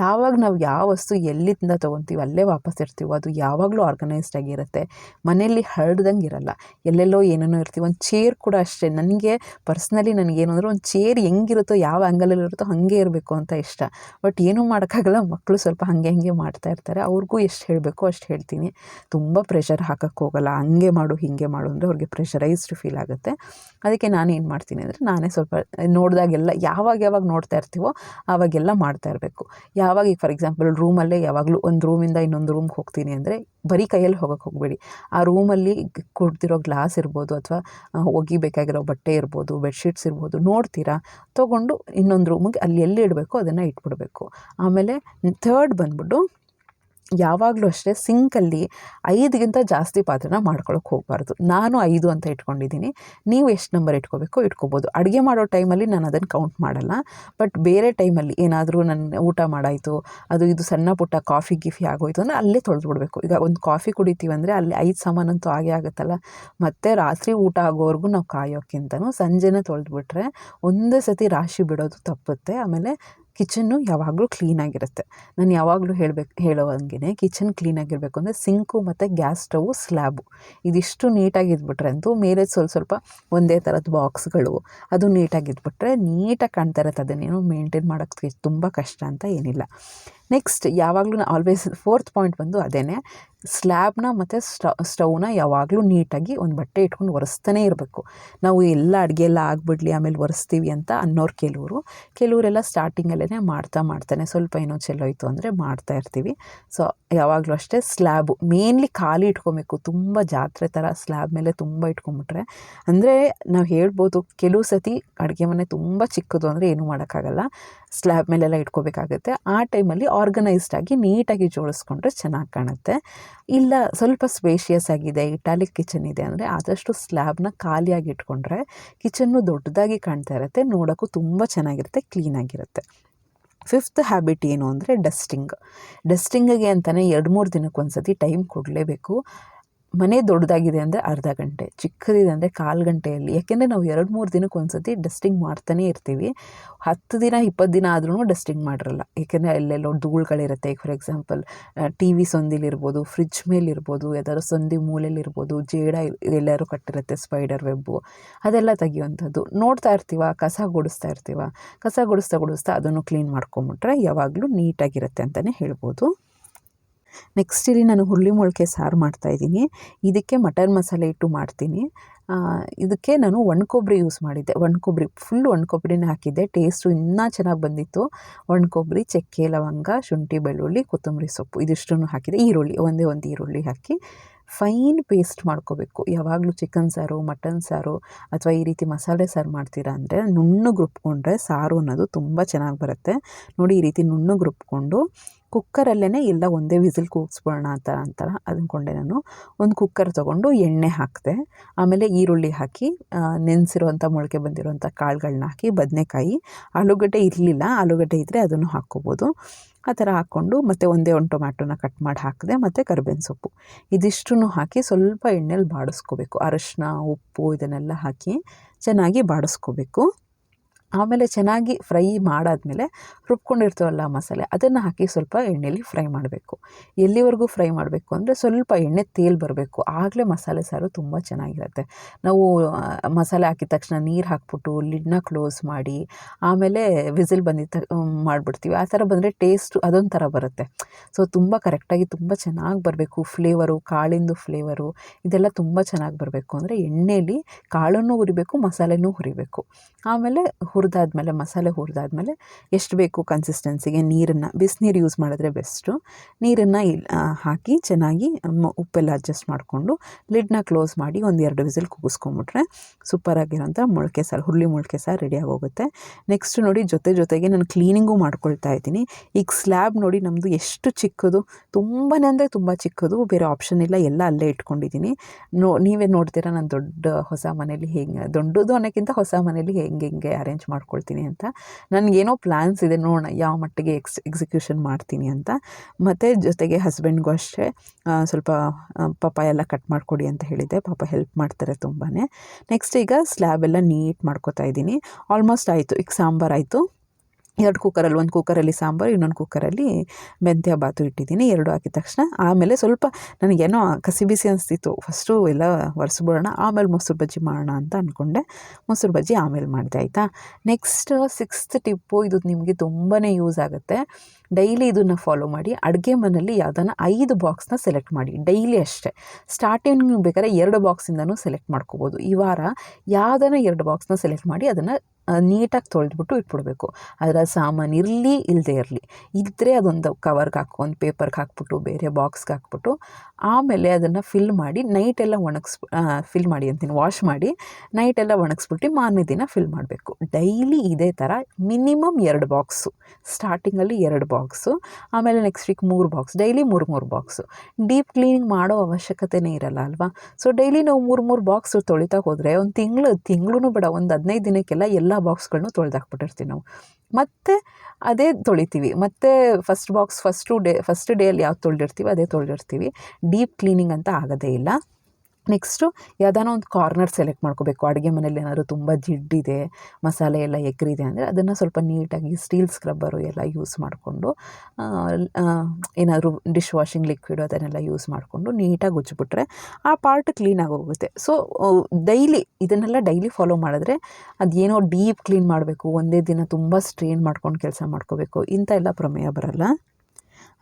ಯಾವಾಗ ನಾವು ಯಾವ ವಸ್ತು ಎಲ್ಲಿಂದ ತೊಗೊತೀವಿ, ಅಲ್ಲೇ ವಾಪಸ್ ಇರ್ತೀವೋ ಅದು ಯಾವಾಗಲೂ ಆರ್ಗನೈಸ್ಡ್ ಆಗಿರುತ್ತೆ ಮನೆಯಲ್ಲಿ ಹರಡ್ದಂಗೆ ಇರಲ್ಲ. ಎಲ್ಲೆಲ್ಲೋ ಏನೇನೋ ಇರ್ತೀವಿ, ಒಂದು ಚೇರ್ ಕೂಡ ಅಷ್ಟೇ. ನನಗೆ ಪರ್ಸ್ನಲಿ ನನಗೇನು ಅಂದರೆ ಒಂದು ಚೇರ್ ಹೆಂಗಿರುತ್ತೋ, ಯಾವ ಆ್ಯಂಗಲಲ್ಲಿ ಇರುತ್ತೋ ಹಾಗೆ ಇರಬೇಕು. ಅಂತ ಇಷ್ಟ. ಬಟ್ ಏನೂ ಮಾಡೋಕ್ಕಾಗಲ್ಲ. ಮಕ್ಕಳು ಸ್ವಲ್ಪ ಹಾಗೆ ಹಂಗೆ ಮಾಡ್ತಾ ಇರ್ತಾರೆ. ಅವ್ರಿಗೂ ಎಷ್ಟು ಹೇಳಬೇಕು ಅಷ್ಟು ಹೇಳ್ತೀನಿ. ತುಂಬ ಪ್ರೆಷರ್ ಹಾಕಕ್ಕೆ ಹೋಗಲ್ಲ. ಹಂಗೆ ಮಾಡು, ಹೀಗೆ ಮಾಡು ಅಂದರೆ ಅವ್ರಿಗೆ ಪ್ರೆಷರೈಸ್ಡ್ ಫೀಲ್ ಆಗುತ್ತೆ. ಅದಕ್ಕೆ ನಾನು ಏನು ಮಾಡ್ತೀನಿ ಅಂದರೆ ನಾನೇ ಸ್ವಲ್ಪ ನೋಡಿದಾಗೆಲ್ಲ ಯಾವಾಗ ಯಾವಾಗ ನೋಡ್ತಾ ಇರ್ತೀವೋ ಆವಾಗೆಲ್ಲ ಮಾಡ್ತಾ ಇರಬೇಕು. ಯಾವಾಗ ಈಗ ಫಾರ್ ಎಕ್ಸಾಂಪಲ್ ರೂಮಲ್ಲೇ ಯಾವಾಗಲೂ ಒಂದು ರೂಮಿಂದ ಇನ್ನೊಂದು ರೂಮ್ಗೆ ಹೋಗ್ತೀನಿ ಅಂದರೆ ಬರೀ ಕೈಯಲ್ಲಿ ಹೋಗೋಕ್ಕೆ ಹೋಗಬೇಡಿ. ಆ ರೂಮಲ್ಲಿ ಕುಡ್ದಿರೋ ಗ್ಲಾಸ್ ಇರ್ಬೋದು ಅಥವಾ ಒಗಿಬೇಕಾಗಿರೋ ಬಟ್ಟೆ ಇರ್ಬೋದು ಬೆಡ್ಶೀಟ್ಸ್ ಇರ್ಬೋದು ನೋಡ್ತೀರಾ? ತೊಗೊಂಡು ಇನ್ನೊಂದು ರೂಮಿಗೆ ಅಲ್ಲಿ ಎಲ್ಲಿ ಇಡಬೇಕು ಅದನ್ನು ಇಟ್ಬಿಡಬೇಕು. ಆಮೇಲೆ ಥರ್ಡ್ ಬಂದ್ಬಿಟ್ಟು ಯಾವಾಗಲೂ ಅಷ್ಟೇ ಸಿಂಕಲ್ಲಿ ಐದಕ್ಕಿಂತ ಜಾಸ್ತಿ ಪಾತ್ರೆನ ಮಾಡ್ಕೊಳಕ್ಕೆ ಹೋಗಬಾರ್ದು. ನಾನು ಐದು ಅಂತ ಇಟ್ಕೊಂಡಿದ್ದೀನಿ. ನೀವು ಎಷ್ಟು ನಂಬರ್ ಇಟ್ಕೋಬೇಕು ಇಟ್ಕೋಬೋದು. ಅಡುಗೆ ಮಾಡೋ ಟೈಮಲ್ಲಿ ನಾನು ಅದನ್ನು ಕೌಂಟ್ ಮಾಡಲ್ಲ. ಬಟ್ ಬೇರೆ ಟೈಮಲ್ಲಿ ಏನಾದರೂ ನನ್ನ ಊಟ ಮಾಡಾಯಿತು, ಅದು ಇದು ಸಣ್ಣ ಪುಟ್ಟ ಕಾಫಿ ಗಿಫಿ ಆಗೋಯ್ತು ಅಂದರೆ ಅಲ್ಲೇ ತೊಳೆದ್ಬಿಡ್ಬೇಕು. ಈಗ ಒಂದು ಕಾಫಿ ಕುಡಿತೀವಿ ಅಂದರೆ ಅಲ್ಲಿ ಐದು ಸಾಮಾನಂತೂ ಆಗೇ ಆಗುತ್ತಲ್ಲ. ಮತ್ತು ರಾತ್ರಿ ಊಟ ಆಗೋವರೆಗೂ ನಾವು ಕಾಯೋಕ್ಕಿಂತನೂ ಸಂಜೆನೇ ತೊಳೆದ್ಬಿಟ್ರೆ ಒಂದೇ ಸತಿ ರಾಶಿ ಬಿಡೋದು ತಪ್ಪುತ್ತೆ. ಆಮೇಲೆ ಕಿಚನ್ನು ಯಾವಾಗಲೂ ಕ್ಲೀನಾಗಿರುತ್ತೆ. ನಾನು ಯಾವಾಗಲೂ ಹೇಳಬೇಕು, ಹೇಳೋ ಹಂಗೆ ಕಿಚನ್ ಕ್ಲೀನಾಗಿರಬೇಕು ಅಂದರೆ ಸಿಂಕು ಮತ್ತು ಗ್ಯಾಸ್ ಸ್ಟವು ಸ್ಲ್ಯಾಬು. ಇದಿಷ್ಟು ನೀಟಾಗಿದ್ಬಿಟ್ರೆ ಅಂತೂ ಮೇಲೆ ಸ್ವಲ್ಪ ಸ್ವಲ್ಪ ಒಂದೇ ಥರದ ಬಾಕ್ಸ್ಗಳು, ಅದು ನೀಟಾಗಿದ್ಬಿಟ್ರೆ ನೀಟಾಗಿ ಕಾಣ್ತಾ ಇರುತ್ತೆ. ಅದನ್ನೇನು ಮೇಂಟೈನ್ ಮಾಡೋಕ್ಕೆ ತುಂಬ ಕಷ್ಟ ಅಂತ ಏನಿಲ್ಲ. ನೆಕ್ಸ್ಟ್ ಯಾವಾಗಲೂ ಆಲ್ವೇಸ್ ಫೋರ್ತ್ ಪಾಯಿಂಟ್ ಬಂದು ಅದೇ ಸ್ಲ್ಯಾಬ್ನ ಮತ್ತು ಸ್ಟವ್ನ ಯಾವಾಗಲೂ ನೀಟಾಗಿ ಒಂದು ಬಟ್ಟೆ ಇಟ್ಕೊಂಡು ಒರೆಸ್ತಾನೆ ಇರಬೇಕು. ನಾವು ಎಲ್ಲ ಅಡುಗೆ ಎಲ್ಲ ಆಗಿಬಿಡ್ಲಿ, ಆಮೇಲೆ ಒರೆಸ್ತೀವಿ ಅಂತ ಅನ್ನೋರು ಕೆಲವರು, ಕೆಲವರೆಲ್ಲ ಸ್ಟಾರ್ಟಿಂಗಲ್ಲೇ ಮಾಡ್ತಾ ಮಾಡ್ತಾನೆ. ಸ್ವಲ್ಪ ಏನೋ ಚೆಲ್ಲೋಯ್ತು ಅಂದರೆ ಮಾಡ್ತಾ ಇರ್ತೀವಿ. ಸೊ ಯಾವಾಗಲೂ ಅಷ್ಟೇ ಸ್ಲ್ಯಾಬು ಮೇನ್ಲಿ ಖಾಲಿ ಇಟ್ಕೊಬೇಕು. ತುಂಬ ಜಾತ್ರೆ ಥರ ಸ್ಲ್ಯಾಬ್ ಮೇಲೆ ತುಂಬ ಇಟ್ಕೊಂಬಿಟ್ರೆ ಅಂದರೆ ನಾವು ಹೇಳ್ಬೋದು, ಕೆಲವು ಸತಿ ಅಡುಗೆ ಮನೆ ತುಂಬ ಚಿಕ್ಕದು ಅಂದರೆ ಏನೂ ಮಾಡೋಕ್ಕಾಗಲ್ಲ. ಸ್ಲ್ಯಾಬ್ ಮೇಲೆಲ್ಲ ಇಟ್ಕೋಬೇಕಾಗುತ್ತೆ. ಆ ಟೈಮಲ್ಲಿ ಆರ್ಗನೈಸ್ಡ್ ಆಗಿ ನೀಟಾಗಿ ಜೋಡಿಸ್ಕೊಂಡ್ರೆ ಚೆನ್ನಾಗಿ ಕಾಣುತ್ತೆ. ಇಲ್ಲ ಸ್ವಲ್ಪ ಸ್ಪೇಷಿಯಸ್ ಆಗಿದೆ ಇಟಾಲಿಕ್ ಕಿಚನ್ ಇದೆ ಅಂದರೆ ಆದಷ್ಟು ಸ್ಲ್ಯಾಬ್ನ ಖಾಲಿಯಾಗಿ ಇಟ್ಕೊಂಡ್ರೆ ಕಿಚನ್ನು ದೊಡ್ಡದಾಗಿ ಕಾಣ್ತಾ ಇರುತ್ತೆ, ನೋಡೋಕ್ಕೂ ತುಂಬ ಚೆನ್ನಾಗಿರುತ್ತೆ ಕ್ಲೀನಾಗಿರುತ್ತೆ ಫಿಫ್ತ್ ಹ್ಯಾಬಿಟ್ ಏನು ಅಂದರೆ ಡಸ್ಟಿಂಗ್ ಡಸ್ಟಿಂಗಿಗೆ ಅಂತಲೇ ಎರಡು ಮೂರು ದಿನಕ್ಕೆ ಒಂದು ಸತಿ ಟೈಮ್ ಕೊಡಲೇಬೇಕು. ಮನೆ ದೊಡ್ಡದಾಗಿದೆ ಅಂದರೆ ಅರ್ಧ ಗಂಟೆ, ಚಿಕ್ಕದಿದೆ ಅಂದರೆ ಕಾಲು ಗಂಟೆಯಲ್ಲಿ. ಯಾಕೆಂದರೆ ನಾವು ಎರಡು ಮೂರು ದಿನಕ್ಕೆ ಒಂದು ಡಸ್ಟಿಂಗ್ ಮಾಡ್ತಾನೇ ಇರ್ತೀವಿ. ಹತ್ತು ದಿನ, ಇಪ್ಪತ್ತು ದಿನ ಆದ್ರೂ ಡಸ್ಟಿಂಗ್ ಮಾಡಿರಲ್ಲ. ಏಕೆಂದರೆ ಅಲ್ಲೆಲ್ಲೋ ಧೂಳುಗಳಿರುತ್ತೆ. ಈಗ ಫಾರ್ ಎಕ್ಸಾಂಪಲ್ ಟಿ ವಿ ಸೊಂದಿಲಿರ್ಬೋದು ಫ್ರಿಜ್ ಮೇಲಿರ್ಬೋದು, ಯಾವ್ದಾದ್ರು ಸಂದಿ ಮೂಲೆಯಲ್ಲಿರ್ಬೋದು, ಜೇಡ ಎಲ್ಲರೂ ಕಟ್ಟಿರುತ್ತೆ ಸ್ಪೈಡರ್ ವೆಬ್ಬು ಅದೆಲ್ಲ ತೆಗಿಯುವಂಥದ್ದು. ನೋಡ್ತಾ ಇರ್ತೀವ, ಕಸ ಗುಡಿಸ್ತಾ ಇರ್ತೀವ. ಕಸ ಗುಡಿಸ್ತಾ ಗುಡಿಸ್ತಾ ಅದನ್ನು ಕ್ಲೀನ್ ಮಾಡ್ಕೊಂಬಿಟ್ರೆ ಯಾವಾಗಲೂ ನೀಟಾಗಿರುತ್ತೆ ಅಂತಲೇ ಹೇಳ್ಬೋದು. ನೆಕ್ಸ್ಟ್ ಇಲ್ಲಿ ನಾನು ಹುರುಳಿ ಮೊಳಕೆ ಸಾರು ಮಾಡ್ತಾಯಿದ್ದೀನಿ ಇದಕ್ಕೆ ಮಟನ್ ಮಸಾಲೆ ಇಟ್ಟು ಮಾಡ್ತೀನಿ. ಇದಕ್ಕೆ ನಾನು ಒಣ ಕೊಬ್ಬರಿ ಯೂಸ್ ಮಾಡಿದ್ದೆ. ಒಣ ಕೊಬ್ಬರಿ ಫುಲ್ ಒಣ ಕೊಬ್ಬರಿನ ಹಾಕಿದ್ದೆ. ಟೇಸ್ಟು ಇನ್ನೂ ಚೆನ್ನಾಗಿ ಬಂದಿತ್ತು. ಒಣ ಕೊಬ್ಬರಿ, ಚಕ್ಕೆ, ಲವಂಗ, ಶುಂಠಿ, ಬೆಳ್ಳುಳ್ಳಿ, ಕೊತ್ತಂಬರಿ ಸೊಪ್ಪು, ಇದಿಷ್ಟನ್ನು ಹಾಕಿದೆ. ಈರುಳ್ಳಿ, ಒಂದೇ ಒಂದು ಈರುಳ್ಳಿ ಹಾಕಿ ಫೈನ್ ಪೇಸ್ಟ್ ಮಾಡ್ಕೋಬೇಕು. ಯಾವಾಗಲೂ ಚಿಕನ್ ಸಾರು ಮಟನ್ ಸಾರು ಅಥವಾ ಈ ರೀತಿ ಮಸಾಲೆ ಸಾರು ಮಾಡ್ತೀರಾ ಅಂದರೆ ನುಣ್ಣಗೆ ರುಬ್ಕೊಂಡ್ರೆ ಸಾರು ಅನ್ನೋದು ತುಂಬ ಚೆನ್ನಾಗಿ ಬರುತ್ತೆ. ನೋಡಿ ಈ ರೀತಿ ನುಣ್ಣಗೆ ರುಬ್ಕೊಂಡು ಕುಕ್ಕರಲ್ಲೇ ಎಲ್ಲ ಒಂದೇ ವಿಸಿಲ್ ಕೂಗಿಸ್ಬಿಡೋಣ ಅಂತ ಅಂತ ಅಂದ್ಕೊಂಡೆ ನಾನು ಒಂದು ಕುಕ್ಕರ್ ತೊಗೊಂಡು ಎಣ್ಣೆ ಹಾಕಿದೆ. ಆಮೇಲೆ ಈರುಳ್ಳಿ ಹಾಕಿ ನೆನೆಸಿರುವಂಥ ಮೊಳಕೆ ಬಂದಿರುವಂಥ ಕಾಳುಗಳನ್ನ ಹಾಕಿ, ಬದನೆಕಾಯಿ, ಆಲೂಗಡ್ಡೆ ಇರಲಿಲ್ಲ, ಆಲೂಗಡ್ಡೆ ಇದ್ದರೆ ಅದನ್ನು ಹಾಕ್ಕೋಬೋದು. ಆ ಥರ ಹಾಕ್ಕೊಂಡು ಮತ್ತು ಒಂದೇ ಒಂದು ಟೊಮ್ಯಾಟೊನ ಕಟ್ ಮಾಡಿ ಹಾಕಿದೆ, ಮತ್ತು ಕರಿಬೇವಿನ ಸೊಪ್ಪು. ಇದಿಷ್ಟನ್ನು ಹಾಕಿ ಸ್ವಲ್ಪ ಎಣ್ಣೆಲಿ ಬಾಡಿಸ್ಕೋಬೇಕು. ಅರಶಿನ, ಉಪ್ಪು ಇದನ್ನೆಲ್ಲ ಹಾಕಿ ಚೆನ್ನಾಗಿ ಬಾಡಿಸ್ಕೋಬೇಕು. ಆಮೇಲೆ ಚೆನ್ನಾಗಿ ಫ್ರೈ ಮಾಡಾದಮೇಲೆ ರುಬ್ಕೊಂಡಿರ್ತೀವಲ್ಲ ಮಸಾಲೆ, ಅದನ್ನು ಹಾಕಿ ಸ್ವಲ್ಪ ಎಣ್ಣೆಲಿ ಫ್ರೈ ಮಾಡಬೇಕು. ಎಲ್ಲಿವರೆಗೂ ಫ್ರೈ ಮಾಡಬೇಕು ಅಂದರೆ ಸ್ವಲ್ಪ ಎಣ್ಣೆ ತೇಲ್ ಬರಬೇಕು. ಆಗಲೇ ಮಸಾಲೆ ಸಾರು ತುಂಬ ಚೆನ್ನಾಗಿರುತ್ತೆ. ನಾವು ಮಸಾಲೆ ಹಾಕಿದ ತಕ್ಷಣ ನೀರು ಹಾಕ್ಬಿಟ್ಟು ಲಿಡ್ನ ಕ್ಲೋಸ್ ಮಾಡಿ ಆಮೇಲೆ ವಿಸಿಲ್ ಬಂದಿದ್ದ ಮಾಡಿಬಿಡ್ತೀವಿ. ಆ ಥರ ಬಂದರೆ ಟೇಸ್ಟ್ ಅದೊಂದು ಥರ ಬರುತ್ತೆ. ಸೊ, ತುಂಬ ಕರೆಕ್ಟಾಗಿ ತುಂಬ ಚೆನ್ನಾಗಿ ಬರಬೇಕು. ಫ್ಲೇವರು, ಕಾಳಿಂದು ಫ್ಲೇವರು, ಇದೆಲ್ಲ ತುಂಬ ಚೆನ್ನಾಗಿ ಬರಬೇಕು. ಅಂದರೆ ಎಣ್ಣೆಯಲ್ಲಿ ಕಾಳನ್ನು ಹುರಿಬೇಕು, ಮಸಾಲೆನೂ ಹುರಿಬೇಕು. ಆಮೇಲೆ ಹುರಿದಾದ್ಮೇಲೆ, ಮಸಾಲೆ ಹುರಿದಾದ್ಮೇಲೆ ಎಷ್ಟು ಬೇಕು ಕನ್ಸಿಸ್ಟೆನ್ಸಿಗೆ ನೀರನ್ನು, ಬಿಸಿನೀರು ಯೂಸ್ ಮಾಡಿದ್ರೆ ಬೆಸ್ಟು ನೀರನ್ನು ಇಲ್ಲಿ ಹಾಕಿ ಚೆನ್ನಾಗಿ ಉಪ್ಪೆಲ್ಲ ಅಡ್ಜಸ್ಟ್ ಮಾಡಿಕೊಂಡು ಲಿಡ್ನ ಕ್ಲೋಸ್ ಮಾಡಿ ಒಂದು ಎರಡು ವಿಸಿಲ್ ಕೂಗಿಸ್ಕೊಂಬಿಟ್ರೆ ಸೂಪರಾಗಿರೋಂಥ ಮೊಳಕೆ ಸಾರು, ಹುರುಳಿ ಮೊಳಕೆ ಸಾರು ರೆಡಿಯಾಗಿ ಹೋಗುತ್ತೆ ನೆಕ್ಸ್ಟ್ ನೋಡಿ ಜೊತೆ ಜೊತೆಗೆ ನಾನು ಕ್ಲೀನಿಂಗು ಮಾಡ್ಕೊಳ್ತಾ ಇದ್ದೀನಿ. ಈಗ ಸ್ಲ್ಯಾಬ್ ನೋಡಿ ನಮ್ಮದು ಎಷ್ಟು ಚಿಕ್ಕದು ತುಂಬಾ ಅಂದರೆ ತುಂಬ ಚಿಕ್ಕದು, ಬೇರೆ ಆಪ್ಷನ್ ಇಲ್ಲ, ಎಲ್ಲ ಅಲ್ಲೇ ಇಟ್ಕೊಂಡಿದ್ದೀನಿ. ನೋ, ನೀವೇ ನೋಡ್ತೀರಾ ನಾನು ದೊಡ್ಡ ಹೊಸ ಮನೇಲಿ ಹೇಗೆ, ದೊಡ್ಡದು ಅನ್ನೋಕ್ಕಿಂತ ಹೊಸ ಮನೇಲಿ ಹೇಗೆ ಹೆಂಗೆ ಹೆಂಗೆ ಅರೇಂಜ್ ಮಾಡ್ಕೊಳ್ತೀನಿ ಅಂತ. ನನಗೇನೋ ಪ್ಲ್ಯಾನ್ಸ್ ಇದೆ, ನೋಡೋಣ ಯಾವ ಮಟ್ಟಿಗೆ ಎಕ್ಸ್ ಎಕ್ಸಿಕ್ಯೂಷನ್ ಮಾಡ್ತೀನಿ ಅಂತ. ಮತ್ತು ಜೊತೆಗೆ ಹಸ್ಬೆಂಡ್ಗೂ ಅಷ್ಟೇ ಸ್ವಲ್ಪ ಪಾಪ ಎಲ್ಲ ಕಟ್ ಮಾಡಿಕೊಡಿ ಅಂತ ಹೇಳಿದ್ದೆ. ಪಾಪ ಹೆಲ್ಪ್ ಮಾಡ್ತಾರೆ ತುಂಬಾ ನೆಕ್ಸ್ಟ್ ಈಗ ಸ್ಲ್ಯಾಬ್ ಎಲ್ಲ ನೀಟ್ ಮಾಡ್ಕೊತಾ ಇದ್ದೀನಿ. ಆಲ್ಮೋಸ್ಟ್ ಆಯಿತು. ಈಗ ಸಾಂಬಾರು ಆಯಿತು. ಎರಡು ಕುಕ್ಕರಲ್ಲಿ ಒಂದು ಕುಕ್ಕರಲ್ಲಿ ಸಾಂಬಾರು, ಇನ್ನೊಂದು ಕುಕ್ಕರಲ್ಲಿ ಮೆಂತ್ಯ, ಬಾತು ಇಟ್ಟಿದ್ದೀನಿ, ಎರಡು ಹಾಕಿದ ತಕ್ಷಣ. ಆಮೇಲೆ ಸ್ವಲ್ಪ ನನಗೇನೋ ಕಸಿ ಬಿಸಿ ಅನಿಸ್ತಿತ್ತು. ಫಸ್ಟು ಎಲ್ಲ ಒರೆಸ್ಬಿಡೋಣ ಆಮೇಲೆ ಮೊಸರು ಬಜ್ಜಿ ಮಾಡೋಣ ಅಂತ ಅಂದ್ಕೊಂಡೆ ಮೊಸರು ಬಜ್ಜಿ ಆಮೇಲೆ ಮಾಡಿದೆ, ಆಯಿತಾ? ನೆಕ್ಸ್ಟ್ ಸಿಕ್ಸ್ತ್ ಟಿಪ್ಪು, ಇದು ನಿಮಗೆ ತುಂಬಾ ಯೂಸ್ ಆಗುತ್ತೆ. ಡೈಲಿ ಇದನ್ನು ಫಾಲೋ ಮಾಡಿ. ಅಡುಗೆ ಮನೆಯಲ್ಲಿ ಯಾವುದನ್ನ ಐದು ಬಾಕ್ಸ್ನ ಸೆಲೆಕ್ಟ್ ಮಾಡಿ. ಡೈಲಿ ಅಷ್ಟೇ. ಸ್ಟಾರ್ಟಿಂಗ್ ಬೇಕಾದ್ರೆ ಎರಡು ಬಾಕ್ಸಿಂದನೂ ಸೆಲೆಕ್ಟ್ ಮಾಡ್ಕೋಬೋದು. ಈ ವಾರ ಯಾವುದನ್ನ ಎರಡು ಬಾಕ್ಸ್ನ ಸೆಲೆಕ್ಟ್ ಮಾಡಿ, ಅದನ್ನು ನೀಟಾಗಿ ತೊಳೆದ್ಬಿಟ್ಟು ಇಟ್ಬಿಡ್ಬೇಕು. ಅದರ ಸಾಮಾನು ಇರಲಿ ಇಲ್ಲದೆ ಇರಲಿ. ಇದ್ದರೆ ಅದೊಂದು ಕವರ್ಗೆ ಹಾಕೋ ಒಂದು ಪೇಪರ್ಗೆ ಹಾಕ್ಬಿಟ್ಟು, ಬೇರೆ ಬಾಕ್ಸ್ಗೆ ಹಾಕ್ಬಿಟ್ಟು, ಆಮೇಲೆ ಅದನ್ನು ಫಿಲ್ ಮಾಡಿ ನೈಟೆಲ್ಲ ಒಣಗಿಸ್ ಫಿಲ್ ಮಾಡಿ ಅಂತೀನಿ ವಾಶ್ ಮಾಡಿ ನೈಟೆಲ್ಲ ಒಣಗಿಸ್ಬಿಟ್ಟು ಮಾರನೇ ದಿನ ಫಿಲ್ ಮಾಡಬೇಕು. ಡೈಲಿ ಇದೇ ಥರ ಮಿನಿಮಮ್ ಎರಡು ಬಾಕ್ಸು ಸ್ಟಾರ್ಟಿಂಗಲ್ಲಿ ಎರಡು ಬಾಕ್ಸು ಆಮೇಲೆ ನೆಕ್ಸ್ಟ್ ವೀಕ್ ಮೂರು ಬಾಕ್ಸ್ ಡೈಲಿ ಮೂರು ಮೂರು ಬಾಕ್ಸು ಡೀಪ್ ಕ್ಲೀನಿಂಗ್ ಮಾಡೋ ಅವಶ್ಯಕತೆನೇ ಇರಲ್ಲ ಅಲ್ವಾ? ಸೊ ಡೈಲಿ ನಾವು ಮೂರು ಮೂರು ಬಾಕ್ಸು ತೊಳಿತಾ ಹೋದರೆ, ಒಂದು ತಿಂಗಳು ತಿಂಗ್ಳೂ ಬೇಡ, ಒಂದು ಹದಿನೈದು ದಿನಕ್ಕೆಲ್ಲ ಎಲ್ಲ ಬಾಕ್ಸ್ಗಳನ್ನೂ ತೊಳೆದಾಕ್ಬಿಟ್ಟಿರ್ತೀವಿ ನಾವು. ಮತ್ತು ಅದೇ ತೊಳಿತೀವಿ. ಮತ್ತು first box first day first ಡೇಯಲ್ಲಿ ಯಾವ್ದು ತೊಳೆದಿರ್ತೀವಿ ಅದೇ ತೊಳೆದಿರ್ತೀವಿ. ಡೀಪ್ ಕ್ಲೀನಿಂಗ್ ಅಂತ ಆಗೋದೇ ಇಲ್ಲ. ನೆಕ್ಸ್ಟು ಯಾವ್ದಾನೋ ಒಂದು ಕಾರ್ನರ್ ಸೆಲೆಕ್ಟ್ ಮಾಡ್ಕೋಬೇಕು. ಅಡುಗೆ ಮನೇಲಿ ಏನಾದರೂ ತುಂಬ ಜಿಡ್ಡಿದೆ ಮಸಾಲೆ ಎಲ್ಲ ಎಗ್ರಿದೆ ಅಂದರೆ ಅದನ್ನು ಸ್ವಲ್ಪ ನೀಟಾಗಿ ಸ್ಟೀಲ್ ಸ್ಕ್ರಬ್ಬರು ಎಲ್ಲ ಯೂಸ್ ಮಾಡಿಕೊಂಡು ಏನಾದರೂ ಡಿಶ್ ವಾಷಿಂಗ್ ಲಿಕ್ವಿಡ್ ಅದನ್ನೆಲ್ಲ ಯೂಸ್ ಮಾಡಿಕೊಂಡು ನೀಟಾಗಿ ಉಜ್ಜಿಬಿಟ್ರೆ ಆ ಪಾರ್ಟ್ ಕ್ಲೀನಾಗಿ ಹೋಗುತ್ತೆ. ಸೊ ಡೈಲಿ ಇದನ್ನೆಲ್ಲ ಡೈಲಿ ಫಾಲೋ ಮಾಡಿದ್ರೆ ಅದೇನೋ ಡೀಪ್ ಕ್ಲೀನ್ ಮಾಡಬೇಕು, ಒಂದೇ ದಿನ ತುಂಬ ಸ್ಟ್ರೈನ್ ಮಾಡ್ಕೊಂಡು ಕೆಲಸ ಮಾಡ್ಕೋಬೇಕು ಇಂಥ ಎಲ್ಲ ಪ್ರಮೇಯ ಬರಲ್ಲ.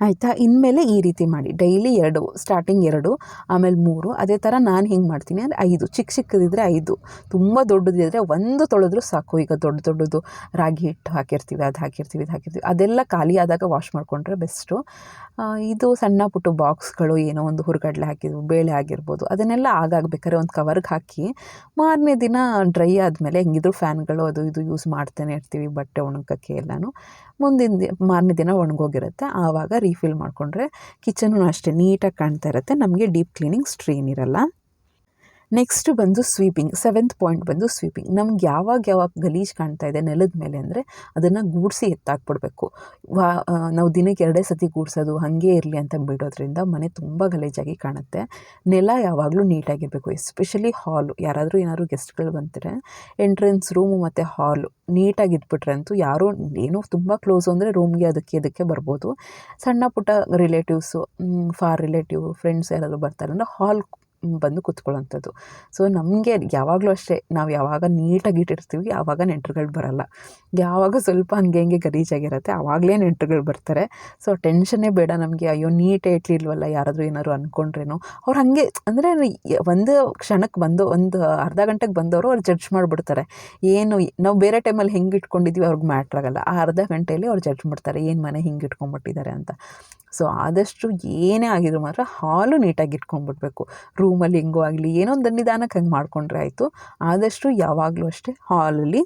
ಆಯಿತಾ? ಇನ್ಮೇಲೆ ಈ ರೀತಿ ಮಾಡಿ. ಡೈಲಿ ಎರಡು, ಸ್ಟಾರ್ಟಿಂಗ್ ಎರಡು, ಆಮೇಲೆ ಮೂರು. ಅದೇ ಥರ ನಾನು ಹಿಂಗೆ ಮಾಡ್ತೀನಿ ಅಂದರೆ ಐದು. ಚಿಕ್ಕ ಚಿಕ್ಕದಿದ್ದರೆ ಐದು. ತುಂಬ ದೊಡ್ಡದಿದ್ದರೆ ಒಂದು ತೊಳೆದ್ರೂ ಸಾಕು. ಈಗ ದೊಡ್ಡ ದೊಡ್ಡದು ರಾಗಿ ಹಿಟ್ಟು ಹಾಕಿರ್ತೀವಿ, ಅದು ಹಾಕಿರ್ತೀವಿ, ಇದು ಹಾಕಿರ್ತೀವಿ. ಅದೆಲ್ಲ ಖಾಲಿ ಆದಾಗ ವಾಶ್ ಮಾಡಿಕೊಂಡ್ರೆ ಬೆಸ್ಟು. ಇದು ಸಣ್ಣ ಪುಟ್ಟ ಬಾಕ್ಸ್ಗಳು ಏನೋ ಒಂದು ಹುರುಗಡ್ಲೆ ಹಾಕಿದ್ವು, ಬೇಳೆ ಆಗಿರ್ಬೋದು. ಅದನ್ನೆಲ್ಲ ಆಗಾಗಬೇಕಾದ್ರೆ ಒಂದು ಕವರ್ಗೆ ಹಾಕಿ ಮಾರನೇ ದಿನ ಡ್ರೈ ಆದಮೇಲೆ ಹೆಂಗಿದ್ರು ಫ್ಯಾನ್ಗಳು ಅದು ಇದು ಯೂಸ್ ಮಾಡ್ತಾನೆ ಇರ್ತೀವಿ ಬಟ್ಟೆ ಒಣಗಕ್ಕೆ ಎಲ್ಲನೂ. ಮುಂದಿನ ಮಾರನೇ ದಿನ ಒಣಗೋಗಿರುತ್ತೆ. ಆವಾಗ ರೀಫಿಲ್ ಮಾಡಿಕೊಂಡ್ರೆ ಕಿಚನು ಅಷ್ಟೇ ನೀಟಾಗಿ ಕಾಣ್ತಾ ಇರುತ್ತೆ. ನಮಗೆ ಡೀಪ್ ಕ್ಲೀನಿಂಗ್ ಸ್ಟ್ರೀನ್ ಇರಲ್ಲ. ನೆಕ್ಸ್ಟ್ ಬಂದು ಸ್ವೀಪಿಂಗ್ ಸೆವೆಂತ್ ಪಾಯಿಂಟ್ ಬಂದು ಸ್ವೀಪಿಂಗ್ ನಮ್ಗೆ ಯಾವಾಗ ಯಾವಾಗ ಗಲೀಜು ಕಾಣ್ತಾ ಇದೆ ನೆಲದ ಮೇಲೆ ಅಂದರೆ ಅದನ್ನು ಗೂಡಿಸಿ ಎತ್ತಾಕ್ಬಿಡ್ಬೇಕು. ವಾ ನಾವು ದಿನಕ್ಕೆ ಎರಡೇ ಸತಿ ಗೂಡಿಸೋದು ಹಾಗೆ ಇರಲಿ ಅಂತ ಬಿಡೋದ್ರಿಂದ ಮನೆ ತುಂಬ ಗಲೀಜಾಗಿ ಕಾಣುತ್ತೆ. ನೆಲ ಯಾವಾಗಲೂ ನೀಟಾಗಿರಬೇಕು ಎಸ್ಪೆಷಲಿ ಹಾಲು ಯಾರಾದರೂ ಏನಾದರೂ ಗೆಸ್ಟ್ಗಳು ಬಂದರೆ ಎಂಟ್ರೆನ್ಸ್ ರೂಮು ಮತ್ತು ಹಾಲು ನೀಟಾಗಿ ಇಟ್ಬಿಟ್ರೆ ಅಂತೂ ಯಾರೂ ಏನೋ ತುಂಬ ಕ್ಲೋಸು ಅಂದರೆ ರೂಮ್ಗೆ ಅದಕ್ಕೆ ಇದಕ್ಕೆ ಬರ್ಬೋದು. ಸಣ್ಣ ಪುಟ್ಟ ರಿಲೇಟಿವ್ಸು ಫಾರ್ ರಿಲೇಟಿವ್ ಫ್ರೆಂಡ್ಸ್ ಯಾರಾದರೂ ಬರ್ತಾರೆ ಅಂದರೆ ಹಾಲ್ ಬಂದು ಕೂತ್ಕೊಳ್ಳೋಂಥದ್ದು ಸೊ ನಮಗೆ ಯಾವಾಗಲೂ ಅಷ್ಟೇ, ನಾವು ಯಾವಾಗ ನೀಟಾಗಿ ಇಟ್ಟಿರ್ತೀವಿ ಆವಾಗ ನೆಂಟ್ರುಗಳು ಬರಲ್ಲ. ಯಾವಾಗ ಸ್ವಲ್ಪ ಹಂಗೆ ಹಿಂಗೆ ಗಲೀಜಾಗಿರುತ್ತೆ ಆವಾಗಲೇ ನೆಂಟ್ರುಗಳು ಬರ್ತಾರೆ. ಸೊ ಟೆನ್ಷನ್ನೇ ಬೇಡ ನಮಗೆ, ಅಯ್ಯೋ, ನೀಟೇ ಇಟ್ಲಿಲ್ವಲ್ಲ? ಯಾರಾದರೂ ಏನಾದ್ರು ಅಂದ್ಕೊಂಡ್ರೇನೋ ಅವ್ರು ಹಾಗೆ, ಅಂದರೆ ಒಂದು ಕ್ಷಣಕ್ಕೆ ಬಂದು, ಒಂದು ಅರ್ಧ ಗಂಟೆಗೆ ಬಂದವರು ಅವ್ರು ಜಡ್ಜ್ ಮಾಡಿಬಿಡ್ತಾರೆ. ಏನು, ನಾವು ಬೇರೆ ಟೈಮಲ್ಲಿ ಹೆಂಗೆ ಇಟ್ಕೊಂಡಿದ್ದೀವಿ ಅವ್ರಿಗೆ ಮ್ಯಾಟ್ರಾಗಲ್ಲ ಆ ಅರ್ಧ ಗಂಟೆಯಲ್ಲಿ ಅವ್ರು ಜಡ್ಜ್ ಮಾಡ್ತಾರೆ, ಏನು ಮನೆ ಹಿಂಗೆ ಇಟ್ಕೊಂಡ್ಬಿಟ್ಟಿದ್ದಾರೆ? ಅಂತ. ಸೊ ಆದಷ್ಟು ಏನೇ ಆಗಿದ್ರು ಮಾತ್ರ ಹಾಲು ನೀಟಾಗಿ ಇಟ್ಕೊಂಡ್ಬಿಡ್ಬೇಕು. ರೂಮಲ್ಲಿ ಹೆಂಗೋ ಆಗಲಿ ಏನೋ ಒಂದು ನಿಧಾನಕ್ಕೆ ಹಂಗೆ ಮಾಡಿಕೊಂಡ್ರೆ ಆಯಿತು. ಆದಷ್ಟು ಯಾವಾಗಲೂ ಅಷ್ಟೇ ಹಾಲಲ್ಲಿ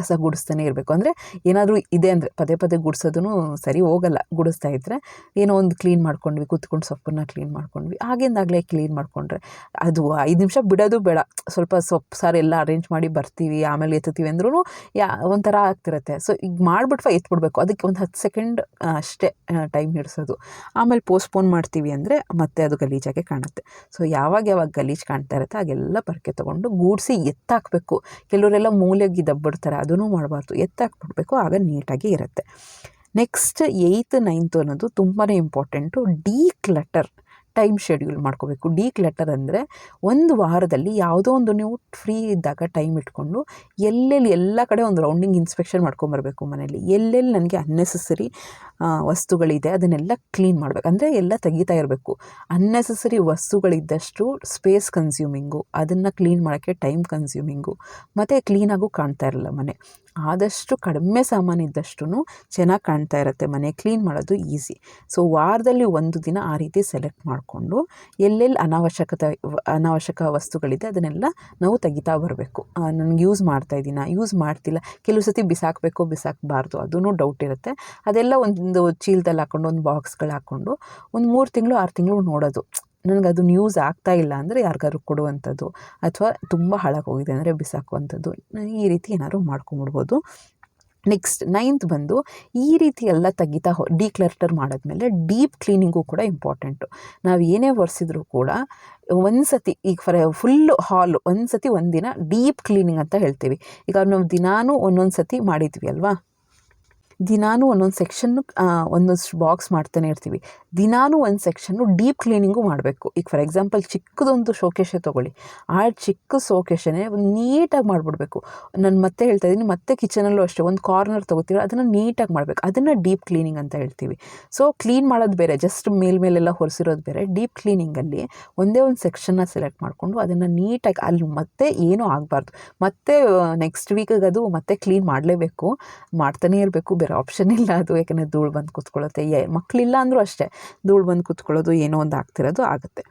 ಕಸ ಗುಡಿಸ್ತಾನೆ ಇರಬೇಕು. ಅಂದರೆ ಏನಾದರೂ ಇದೆ ಅಂದರೆ ಪದೇ ಪದೇ ಗುಡಿಸೋದೂ ಸರಿ ಹೋಗಲ್ಲ. ಗುಡಿಸ್ತಾ ಇದ್ದರೆ ಏನೋ ಒಂದು ಕ್ಲೀನ್ ಮಾಡ್ಕೊಂಡ್ವಿ, ಕೂತ್ಕೊಂಡು ಸೊಪ್ಪನ್ನ ಕ್ಲೀನ್ ಮಾಡ್ಕೊಂಡ್ವಿ. ಆಗಿಂದಾಗಲೇ ಕ್ಲೀನ್ ಮಾಡಿಕೊಂಡ್ರೆ ಅದು ಐದು ನಿಮಿಷ ಬಿಡೋದು ಬೇಡ. ಸ್ವಲ್ಪ ಸೊಪ್ಪು, ಸಾರು ಎಲ್ಲ ಅರೇಂಜ್ ಮಾಡಿ ಬರ್ತೀವಿ, ಆಮೇಲೆ ಎತ್ತೀವಿ ಅಂದ್ರೂ ಯಾ ಒಂಥರ ಆಗ್ತಿರುತ್ತೆ. ಸೊ ಈಗ ಮಾಡಿಬಿಟ್ವ ಎತ್ಬಿಡ್ಬೇಕು. ಅದಕ್ಕೆ ಒಂದು ಹತ್ತು ಸೆಕೆಂಡ್ ಅಷ್ಟೇ ಟೈಮ್ ಹಿಡಿಸೋದು. ಆಮೇಲೆ ಪೋಸ್ಟ್ಪೋನ್ ಮಾಡ್ತೀವಿ ಅಂದರೆ ಮತ್ತೆ ಅದು ಗಲೀಜಾಗೆ ಕಾಣುತ್ತೆ. ಸೊ ಯಾವಾಗ ಯಾವಾಗ ಗಲೀಜು ಕಾಣ್ತಾ ಇರುತ್ತೆ ಆಗೆಲ್ಲ ಪರಕೆ ತೊಗೊಂಡು ಗೂಡಿಸಿ ಎತ್ತಾಕಬೇಕು. ಕೆಲವರೆಲ್ಲ ಮೂಲೆಗೆ ದಬ್ಬಿಡ್ತಾರೆ. ಅದೂ ಮಾಡಬಾರ್ದು. ಎತ್ತಾಕ್ಬಿಡ್ಬೇಕು, ಆಗ ನೀಟಾಗಿ ಇರುತ್ತೆ. ನೆಕ್ಸ್ಟ್ ಏಯ್ತ್ ನೈನ್ತು ಅನ್ನೋದು ತುಂಬಾ important declutter time schedule ಮಾಡ್ಕೋಬೇಕು. ಡಿ ಕ್ಲಟರ್ ಅಂದರೆ ಒಂದು ವಾರದಲ್ಲಿ ಯಾವುದೋ ಒಂದು ನೀವು ಫ್ರೀ ಇದ್ದಾಗ ಟೈಮ್ ಇಟ್ಕೊಂಡು ಎಲ್ಲೆಲ್ಲಿ ಎಲ್ಲ ಕಡೆ ಒಂದು ರೌಂಡಿಂಗ್ ಇನ್ಸ್ಪೆಕ್ಷನ್ ಮಾಡ್ಕೊಂಬರ್ಬೇಕು ಮನೆಯಲ್ಲಿ. ಎಲ್ಲೆಲ್ಲಿ ನನಗೆ ಅನ್ನೆಸೆಸರಿ ವಸ್ತುಗಳಿದೆ, ಅದನ್ನೆಲ್ಲ ಕ್ಲೀನ್ ಮಾಡಬೇಕು. ಅಂದರೆ ಎಲ್ಲ ತೆಗಿತಾ ಇರಬೇಕು. ಅನ್ನೆಸಸರಿ ವಸ್ತುಗಳಿದ್ದಷ್ಟು ಸ್ಪೇಸ್ ಕನ್ಸ್ಯೂಮಿಂಗು ಅದನ್ನು ಕ್ಲೀನ್ ಮಾಡೋಕ್ಕೆ ಟೈಮ್ ಕನ್ಸ್ಯೂಮಿಂಗು ಮತ್ತು ಕ್ಲೀನಾಗೂ ಕಾಣ್ತಾ ಇರಲ್ಲ ಮನೆ. ಆದಷ್ಟು ಕಡಿಮೆ ಸಾಮಾನು ಇದ್ದಷ್ಟು ಚೆನ್ನಾಗಿ ಕಾಣ್ತಾ ಇರುತ್ತೆ ಮನೆ. ಕ್ಲೀನ್ ಮಾಡೋದು ಈಸಿ ಸೊ ವಾರದಲ್ಲಿ ಒಂದು ದಿನ ಆ ರೀತಿ ಸೆಲೆಕ್ಟ್ ಮಾಡಿಕೊಂಡು, ಎಲ್ಲೆಲ್ಲಿ ಅನಾವಶ್ಯಕತೆ, ಅನಾವಶ್ಯಕ ವಸ್ತುಗಳಿದೆ, ಅದನ್ನೆಲ್ಲ ನಾವು ತೆಗಿತಾ ಬರಬೇಕು. ನನಗೆ ಯೂಸ್ ಮಾಡ್ತಾ ಇದ್ದೀನ. ಯೂಸ್ ಮಾಡ್ತಿಲ್ಲ. ಕೆಲವು ಸತಿ ಬಿಸಾಕಬೇಕು, ಬಿಸಾಕಬಾರ್ದು ಅದೂ ಡೌಟ್ ಇರುತ್ತೆ. ಅದೆಲ್ಲ ಒಂದು ಚೀಲದಲ್ಲಿ ಹಾಕ್ಕೊಂಡು ಒಂದು ಬಾಕ್ಸ್ಗಳು ಹಾಕ್ಕೊಂಡು ಒಂದು ಮೂರು ತಿಂಗಳು, ಆರು ತಿಂಗಳು ನೋಡೋದು. ನನಗೆ ಅದು ನ್ಯೂಸ್ ಆಗ್ತಾ ಇಲ್ಲ ಅಂದರೆ ಯಾರಿಗಾದ್ರು ಕೊಡುವಂಥದ್ದು ಅಥವಾ ತುಂಬ ಹಾಳಾಗೋಗಿದೆ ಅಂದರೆ ಬಿಸಾಕುವಂಥದ್ದು. ಈ ರೀತಿ ಏನಾದ್ರು ಮಾಡ್ಕೊಂಬಿಡ್ಬೋದು. ನೆಕ್ಸ್ಟ್ ನೈನ್ತ್ ಬಂದು ಈ ರೀತಿ ಎಲ್ಲ ತೆಗಿತಾ ಹೋ, ಡಿಕ್ಲರ್ಟರ್ ಮಾಡಿದ್ಮೇಲೆ ಡೀಪ್ ಕ್ಲೀನಿಂಗು ಕೂಡ ಇಂಪಾರ್ಟೆಂಟು. ನಾವು ಏನೇ ಒರೆಸಿದ್ರೂ ಕೂಡ ಒಂದು ಸತಿ ಈಗ ಫಾರ್ ಫುಲ್ಲು ಹಾಲು ಒಂದು ಸತಿ ಒಂದಿನ ಡೀಪ್ ಕ್ಲೀನಿಂಗ್ ಅಂತ ಹೇಳ್ತೀವಿ. ಈಗ ನಾವು ದಿನಾನೂ ಒಂದೊಂದು ಸತಿ ಮಾಡಿದ್ವಿ ಅಲ್ವಾ? ದಿನಾನೂ ಒಂದೊಂದು ಸೆಕ್ಷನ್ನು ಒಂದೊಂದು ಬಾಕ್ಸ್ ಮಾಡ್ತಾನೆ ಇರ್ತೀವಿ. ದಿನಾನೂ ಒಂದು ಸೆಕ್ಷನ್ನು ಡೀಪ್ ಕ್ಲೀನಿಂಗು ಮಾಡಬೇಕು. ಈಗ ಫಾರ್ ಎಕ್ಸಾಂಪಲ್ ಚಿಕ್ಕದೊಂದು ಶೋಕೇಶೆ ತೊಗೊಳ್ಳಿ. ಆ ಚಿಕ್ಕ ಶೋಕೇಶನೇ ಒಂದು ನೀಟಾಗಿ ಮಾಡಿಬಿಡ್ಬೇಕು. ನಾನು ಮತ್ತೆ ಹೇಳ್ತಾ ಇದ್ದೀನಿ ಮತ್ತೆ ಕಿಚನಲ್ಲೂ ಅಷ್ಟೇ, ಒಂದು ಕಾರ್ನರ್ ತೊಗೋತೀವಿ ಅದನ್ನು ನೀಟಾಗಿ ಮಾಡಬೇಕು. ಅದನ್ನು ಡೀಪ್ ಕ್ಲೀನಿಂಗ್ ಅಂತ ಹೇಳ್ತೀವಿ. ಸೊ ಕ್ಲೀನ್ ಮಾಡೋದು ಬೇರೆ ಜಸ್ಟ್ ಮೇಲ್ಮೇಲೆಲ್ಲ ಹೊರಿಸಿರೋದು ಬೇರೆ. ಡೀಪ್ ಕ್ಲೀನಿಂಗಲ್ಲಿ ಒಂದೇ ಒಂದು ಸೆಕ್ಷನ್ನ ಸೆಲೆಕ್ಟ್ ಮಾಡಿಕೊಂಡು ಅದನ್ನು ನೀಟಾಗಿ ಅಲ್ಲಿ ಮತ್ತೆ ಏನೂ ಆಗಬಾರ್ದು. ಮತ್ತೆ ನೆಕ್ಸ್ಟ್ ವೀಕಿಗೆ ಅದು ಮತ್ತೆ ಕ್ಲೀನ್ ಮಾಡಲೇಬೇಕು. ಮಾಡ್ತಾನೇ ಇರಬೇಕು. ಬೇರೆ ಆಪ್ಷನ್ ಇಲ್ಲ. ಅದು ಯಾಕಂದರೆ ಧೂಳು ಬಂದು ಕೂತ್ಕೊಳ್ಳುತ್ತೆ. ಮಕ್ಕಳಿಲ್ಲ ಅಂದರೂ ಅಷ್ಟೇ. ಧೂಳು ಬಂದು ಕೂತ್ಕೊಳ್ಳೋದು ಏನೋ ಒಂದು ಆಗ್ತಿರೋದು ಆಗುತ್ತೆ.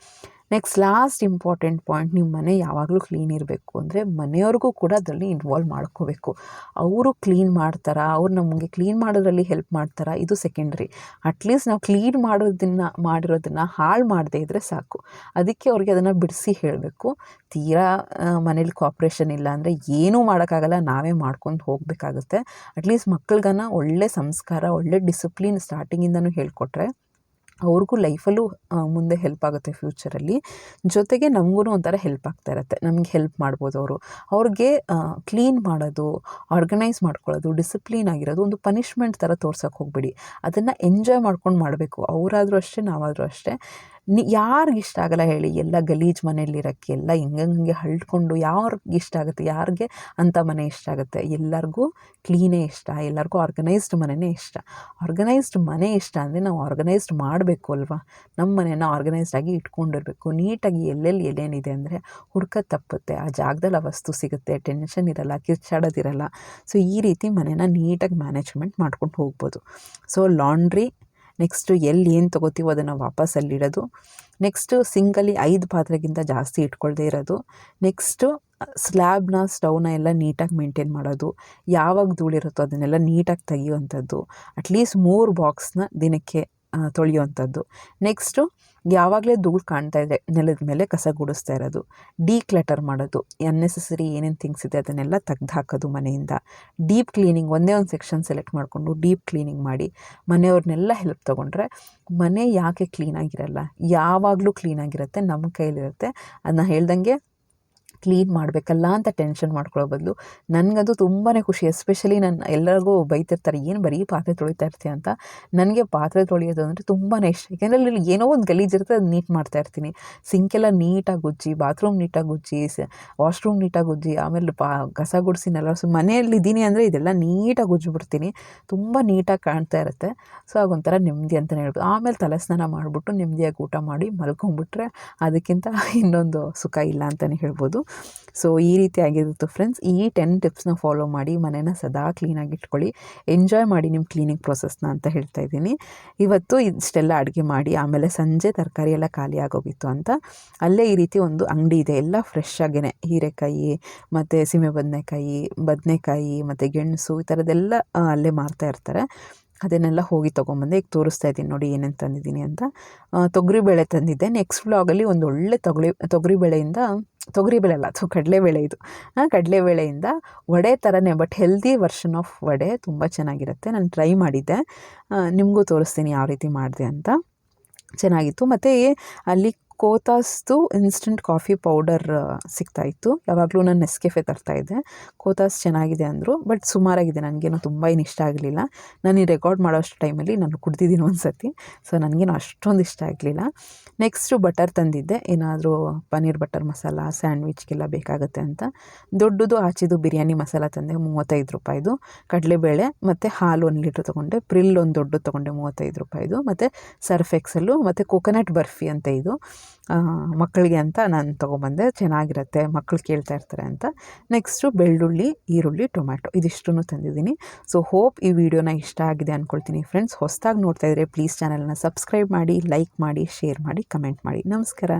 ನೆಕ್ಸ್ಟ್ ಲಾಸ್ಟ್ ಇಂಪಾರ್ಟೆಂಟ್ ಪಾಯಿಂಟ್ ನಿಮ್ಮ ಮನೆ ಯಾವಾಗಲೂ ಕ್ಲೀನ್ ಇರಬೇಕು ಅಂದರೆ ಮನೆಯವ್ರಿಗೂ ಕೂಡ ಅದರಲ್ಲಿ ಇನ್ವಾಲ್ವ್ ಮಾಡ್ಕೋಬೇಕು. ಅವರು ಕ್ಲೀನ್ ಮಾಡ್ತಾರಾ, ಅವ್ರು ನಮಗೆ ಕ್ಲೀನ್ ಮಾಡೋದ್ರಲ್ಲಿ ಹೆಲ್ಪ್ ಮಾಡ್ತಾರಾ, ಇದು ಸೆಕೆಂಡ್ರಿ ಅಟ್ಲೀಸ್ಟ್ ನಾವು ಕ್ಲೀನ್ ಮಾಡೋದನ್ನು ಮಾಡಿರೋದನ್ನು ಹಾಳು ಮಾಡದೇ ಇದ್ದರೆ ಸಾಕು. ಅದಕ್ಕೆ ಅವ್ರಿಗೆ ಅದನ್ನು ಬಿಡಿಸಿ ಹೇಳಬೇಕು. ತೀರಾ ಮನೇಲಿ ಕಾಪ್ರೇಷನ್ ಇಲ್ಲ ಅಂದರೆ ಏನೂ ಮಾಡೋಕ್ಕಾಗಲ್ಲ, ನಾವೇ ಮಾಡ್ಕೊಂಡು ಹೋಗಬೇಕಾಗುತ್ತೆ. ಅಟ್ಲೀಸ್ಟ್ ಮಕ್ಕಳಿಗನ್ನ ಒಳ್ಳೆ ಸಂಸ್ಕಾರ, ಒಳ್ಳೆ ಡಿಸಿಪ್ಲಿನ್ ಸ್ಟಾರ್ಟಿಂಗಿಂದನೂ ಹೇಳಿಕೊಟ್ರೆ ಅವ್ರಿಗೂ ಲೈಫಲ್ಲೂ ಮುಂದೆ ಹೆಲ್ಪ್ ಆಗುತ್ತೆ ಫ್ಯೂಚರಲ್ಲಿ ಜೊತೆಗೆ ನಮಗೂ ಒಂಥರ ಹೆಲ್ಪ್ ಆಗ್ತಾ ಇರುತ್ತೆ. ನಮಗೆ ಹೆಲ್ಪ್ ಮಾಡ್ಬೋದು ಅವರು. ಅವ್ರಿಗೆ ಕ್ಲೀನ್ ಮಾಡೋದು ಆರ್ಗನೈಸ್ ಮಾಡ್ಕೊಳ್ಳೋದು ಡಿಸಿಪ್ಲೀನ್ ಆಗಿರೋದು ಒಂದು ಪನಿಷ್ಮೆಂಟ್ ಥರ ತೋರ್ಸೋಕೆ ಹೋಗ್ಬೇಡಿ. ಅದನ್ನು ಎಂಜಾಯ್ ಮಾಡ್ಕೊಂಡು ಮಾಡಬೇಕು. ಅವರಾದರೂ ಅಷ್ಟೇ, ನಾವಾದರೂ ಅಷ್ಟೇ. ನಿ ಯಾರಿಗೆ ಇಷ್ಟ ಆಗಲ್ಲ ಹೇಳಿ, ಎಲ್ಲ ಗಲೀಜು ಮನೆಯಲ್ಲಿರೋಕ್ಕೆ ಎಲ್ಲ ಹೆಂಗಂಗೆ ಹಳ್ಕೊಂಡು ಯಾರಿಗೆ ಇಷ್ಟ ಆಗುತ್ತೆ, ಯಾರಿಗೆ ಅಂಥ ಮನೆ ಇಷ್ಟ ಆಗುತ್ತೆ, ಎಲ್ಲರಿಗೂ ಕ್ಲೀನೇ ಇಷ್ಟ, ಎಲ್ಲರಿಗೂ ಆರ್ಗನೈಸ್ಡ್ ಮನೆಯೇ ಇಷ್ಟ. ಆರ್ಗನೈಸ್ಡ್ ಮನೆ ಇಷ್ಟ ಅಂದರೆ ನಾವು ಆರ್ಗನೈಸ್ಡ್ ಮಾಡಬೇಕು ಅಲ್ವಾ? ನಮ್ಮ ಮನೆಯನ್ನು ಆರ್ಗನೈಸ್ಡ್ ಆಗಿ ಇಟ್ಕೊಂಡಿರಬೇಕು. ನೀಟಾಗಿ ಎಲ್ಲೆಲ್ಲಿ ಏನೇನಿದೆ ಅಂದರೆ ಹುಡ್ಕೋದು ತಪ್ಪುತ್ತೆ, ಆ ಜಾಗದಲ್ಲಿ ಆ ವಸ್ತು ಸಿಗುತ್ತೆ ಟೆನ್ಷನ್ ಇರಲ್ಲ ಕಿರ್ಚಾಡೋದಿರಲ್ಲ ಸೊ ಈ ರೀತಿ ಮನೇನ ನೀಟಾಗಿ ಮ್ಯಾನೇಜ್ಮೆಂಟ್ ಮಾಡ್ಕೊಂಡು ಹೋಗ್ಬೋದು. ಸೊ ಲಾಂಡ್ರಿ ನೆಕ್ಸ್ಟು ಎಲ್ಲಿ ಏನು ತೊಗೋತೀವೋ ಅದನ್ನು ವಾಪಸ್ ಅಲ್ಲಿಡೋದು ನೆಕ್ಸ್ಟು ಸಿಂಗಲ್ಲಿ ಐದು ಪಾತ್ರೆಗಿಂತ ಜಾಸ್ತಿ ಇಟ್ಕೊಳ್ದೇ ಇರೋದು. ನೆಕ್ಸ್ಟು ಸ್ಲ್ಯಾಬ್ನ, ಸ್ಟವ್ನ ಎಲ್ಲ ನೀಟಾಗಿ ಮೇಂಟೈನ್ ಮಾಡೋದು. ಯಾವಾಗ ಧೂಳಿರುತ್ತೋ ಅದನ್ನೆಲ್ಲ ನೀಟಾಗಿ ತೆಗಿಯುವಂಥದ್ದು. ಅಟ್ಲೀಸ್ಟ್ ಮೂರು ಬಾಕ್ಸ್ನ ದಿನಕ್ಕೆ ತೊಳೆಯುವಂಥದ್ದು. ನೆಕ್ಸ್ಟು ಯಾವಾಗಲೇ ಧೂಳು ಕಾಣ್ತಾ ಇದೆ, ನೆಲದ ಮೇಲೆ ಕಸ ಗುಡಿಸ್ತಾ ಇರೋದು. ಕ್ಲಟರ್ ಮಾಡೋದು. ಅನ್ನೆಸೆಸರಿ ಏನೇನು ಥಿಂಗ್ಸ್ ಇದೆ ಅದನ್ನೆಲ್ಲ ತೆಗ್ದು ಹಾಕೋದು ಮನೆಯಿಂದ. ಡೀಪ್ ಕ್ಲೀನಿಂಗ್ ಒಂದೇ ಒಂದು ಸೆಕ್ಷನ್ ಸೆಲೆಕ್ಟ್ ಮಾಡಿಕೊಂಡು ಡೀಪ್ ಕ್ಲೀನಿಂಗ್ ಮಾಡಿ ಮನೆಯವ್ರನ್ನೆಲ್ಲ ಹೆಲ್ಪ್ ತೊಗೊಂಡ್ರೆ ಮನೆ ಯಾಕೆ ಕ್ಲೀನಾಗಿರಲ್ಲ ಯಾವಾಗಲೂ ಕ್ಲೀನಾಗಿರುತ್ತೆ ನಮ್ಮ ಕೈಲಿರುತ್ತೆ. ಅದನ್ನ ಹೇಳ್ದಂಗೆ ಕ್ಲೀನ್ ಮಾಡಬೇಕಲ್ಲ ಅಂತ ಟೆನ್ಷನ್ ಮಾಡ್ಕೊಳ್ಳೋ ಬದಲು ನನಗದು ತುಂಬಾ ಖುಷಿ ಎಸ್ಪೆಷಲಿ ನಾನು ಎಲ್ಲರಿಗೂ ಬೈತಿರ್ತಾರೆ, ಏನು ಬರೀ ಪಾತ್ರೆ ತೊಳಿತಾ ಇರ್ತೀಯ ಅಂತ? ನನಗೆ ಪಾತ್ರೆ ತೊಳೆಯೋದು ಅಂದರೆ ತುಂಬಾ ಇಷ್ಟ. ಯಾಕೆಂದರೆ ಅಲ್ಲಿ ಏನೋ ಒಂದು ಗಲೀಜಿರುತ್ತೆ ಅದು ನೀಟ್ ಮಾಡ್ತಾ ಇರ್ತೀನಿ. ಸಿಂಕೆಲ್ಲ ನೀಟಾಗಿ ಉಜ್ಜಿ ಬಾತ್ರೂಮ್ ನೀಟಾಗಿ ಉಜ್ಜಿ ವಾಶ್ರೂಮ್ ನೀಟಾಗಿ ಉಜ್ಜಿ, ಆಮೇಲೆ ಪಾ ಕಸ ಗುಡಿಸಿ, ನೆಲ ಸೊ ಮನೆಯಲ್ಲಿ ಇದ್ದೀನಿ ಅಂದರೆ ಇದೆಲ್ಲ ನೀಟಾಗಿ ಉಜ್ಜಿಬಿಡ್ತೀನಿ. ತುಂಬ ನೀಟಾಗಿ ಕಾಣ್ತಾ ಇರುತ್ತೆ. ಸೊ ಆಗೊಂಥರ ನೆಮ್ಮದಿ ಅಂತಲೇ ಹೇಳ್ಬೋದು. ಆಮೇಲೆ ತಲೆ ಸ್ನಾನ ಮಾಡಿಬಿಟ್ಟು ನೆಮ್ಮದಿಯಾಗಿ ಊಟ ಮಾಡಿ ಮಲ್ಕೊಂಡ್ಬಿಟ್ರೆ ಅದಕ್ಕಿಂತ ಇನ್ನೊಂದು ಸುಖ ಇಲ್ಲ ಅಂತಲೇ ಹೇಳ್ಬೋದು. ಸೊ ಈ ರೀತಿ ಆಗಿರುತ್ತೆ ಫ್ರೆಂಡ್ಸ್ ಈ ಟೆನ್ ಟಿಪ್ಸ್ನ ಫಾಲೋ ಮಾಡಿ ಮನೇನ ಸದಾ ಕ್ಲೀನಾಗಿ ಇಟ್ಕೊಳ್ಳಿ. ಎಂಜಾಯ್ ಮಾಡಿ ನಿಮ್ಮ ಕ್ಲೀನಿಂಗ್ ಪ್ರೊಸೆಸ್ನ ಅಂತ ಹೇಳ್ತಾ ಇದ್ದೀನಿ. ಇವತ್ತು ಇಷ್ಟೆಲ್ಲ ಅಡುಗೆ ಮಾಡಿ, ಆಮೇಲೆ ಸಂಜೆ ತರಕಾರಿ ಎಲ್ಲ ಖಾಲಿ ಆಗೋಗಿತ್ತು ಅಂತ. ಅಲ್ಲೇ ಈ ರೀತಿ ಒಂದು ಅಂಗಡಿ ಇದೆ. ಎಲ್ಲ ಫ್ರೆಶ್ ಆಗೇ ಹೀರೆಕಾಯಿ, ಮತ್ತು ಸೀಮೆ ಬದನೆಕಾಯಿ ಬದನೆಕಾಯಿ, ಮತ್ತು ಗೆಣಸು ಈ ಥರದ್ದೆಲ್ಲ ಅಲ್ಲೇ ಮಾರ್ತಾ ಇರ್ತಾರೆ. ಅದನ್ನೆಲ್ಲ ಹೋಗಿ ತೊಗೊಂಬಂದೆ ಈಗ ತೋರಿಸ್ತಾ ಇದ್ದೀನಿ ನೋಡಿ ಏನೇನು ತಂದಿದ್ದೀನಿ ಅಂತ. ತೊಗರಿಬೇಳೆ ತಂದಿದ್ದೆ. ನೆಕ್ಸ್ಟ್ ವ್ಲಾಗಲ್ಲಿ ಒಂದು ಒಳ್ಳೆ ತೊಗರಿ, ತೊಗರಿಬೇಳೆಯಿಂದ ತೊಗರಿಬೇಳೆ ಅಲ್ಲ ಅಥವಾ ಕಡಲೆಬೇಳೆ ಇದು. ಕಡಲೆಬೇಳೆಯಿಂದ ವಡೆ ಥರನೇ but healthy version of vada ತುಂಬ ಚೆನ್ನಾಗಿರುತ್ತೆ. ನಾನು ಟ್ರೈ ಮಾಡಿದ್ದೆ. ನಿಮಗೂ ತೋರಿಸ್ತೀನಿ ಯಾವ ರೀತಿ ಮಾಡಿದೆ ಅಂತ. ಚೆನ್ನಾಗಿತ್ತು. ಮತ್ತು ಅಲ್ಲಿ ಕೋತಾಸ್ದು ಇನ್ಸ್ಟಂಟ್ ಕಾಫಿ ಪೌಡರ್ ಸಿಗ್ತಾಯಿತ್ತು. ಯಾವಾಗಲೂ ನಾನು ನೆಸ್ಕೆಫೆ ತರ್ತಾಯಿದ್ದೆ ಕೋತಾಸ್ ಚೆನ್ನಾಗಿದೆ ಅಂದರು ಬಟ್ ಸುಮಾರಾಗಿದೆ. ನನಗೇನು ತುಂಬ ಏನು ಇಷ್ಟ ಆಗಲಿಲ್ಲ. ನಾನು ಈ ರೆಕಾರ್ಡ್ ಮಾಡೋಷ್ಟು ಟೈಮಲ್ಲಿ ನಾನು ಕುಡ್ದಿದ್ದೀನಿ ಒಂದು ಸತಿ ಸೊ ನನಗೇನು ಅಷ್ಟೊಂದು ಇಷ್ಟ ಆಗಲಿಲ್ಲ. ನೆಕ್ಸ್ಟು ಬಟರ್ ತಂದಿದ್ದೆ. ಏನಾದರೂ ಪನ್ನೀರ್ ಬಟರ್ ಮಸಾಲ ಸ್ಯಾಂಡ್ವಿಚ್ಗೆಲ್ಲ ಬೇಕಾಗುತ್ತೆ ಅಂತ. ದೊಡ್ಡದು ಆಚಿದು ಬಿರಿಯಾನಿ ಮಸಾಲ ತಂದೆ, ಮೂವತ್ತೈದು ರೂಪಾಯಿದು. ಕಡಲೆಬೇಳೆ ಮತ್ತು ಹಾಲು ಒಂದು ಲೀಟ್ರ್ ತೊಗೊಂಡೆ. ಪ್ರಿಲ್ ಒಂದು ದೊಡ್ಡದು ತೊಗೊಂಡೆ, ಮೂವತ್ತೈದು ರೂಪಾಯಿದು. ಮತ್ತು ಸರ್ಫ್ ಎಕ್ಸಲ್ಲು ಮತ್ತು ಕೋಕೋನಟ್ ಬರ್ಫಿ ಅಂತ ಇದು. ಮಕ್ಕಳಿಗೆ ಅಂತ ನಾನು ತೊಗೊಬಂದೆ, ಚೆನ್ನಾಗಿರುತ್ತೆ ಮಕ್ಕಳು ಕೇಳ್ತಾ ಇರ್ತಾರೆ ಅಂತ. ನೆಕ್ಸ್ಟು ಬೆಳ್ಳುಳ್ಳಿ, ಈರುಳ್ಳಿ, ಟೊಮ್ಯಾಟೊ ಇದಿಷ್ಟು ತಂದಿದ್ದೀನಿ. ಸೊ ಹೋಪ್ ಈ ವಿಡಿಯೋನ ಇಷ್ಟ ಆಗಿದೆ ಅಂದ್ಕೊಳ್ತೀನಿ ಫ್ರೆಂಡ್ಸ್ ಹೊಸದಾಗಿ ನೋಡ್ತಾ ಇದ್ದರೆ ಪ್ಲೀಸ್ ಚಾನಲ್ನ ಸಬ್ಸ್ಕ್ರೈಬ್ ಮಾಡಿ ಲೈಕ್ ಮಾಡಿ ಶೇರ್ ಮಾಡಿ ಕಮೆಂಟ್ ಮಾಡಿ. ನಮಸ್ಕಾರ.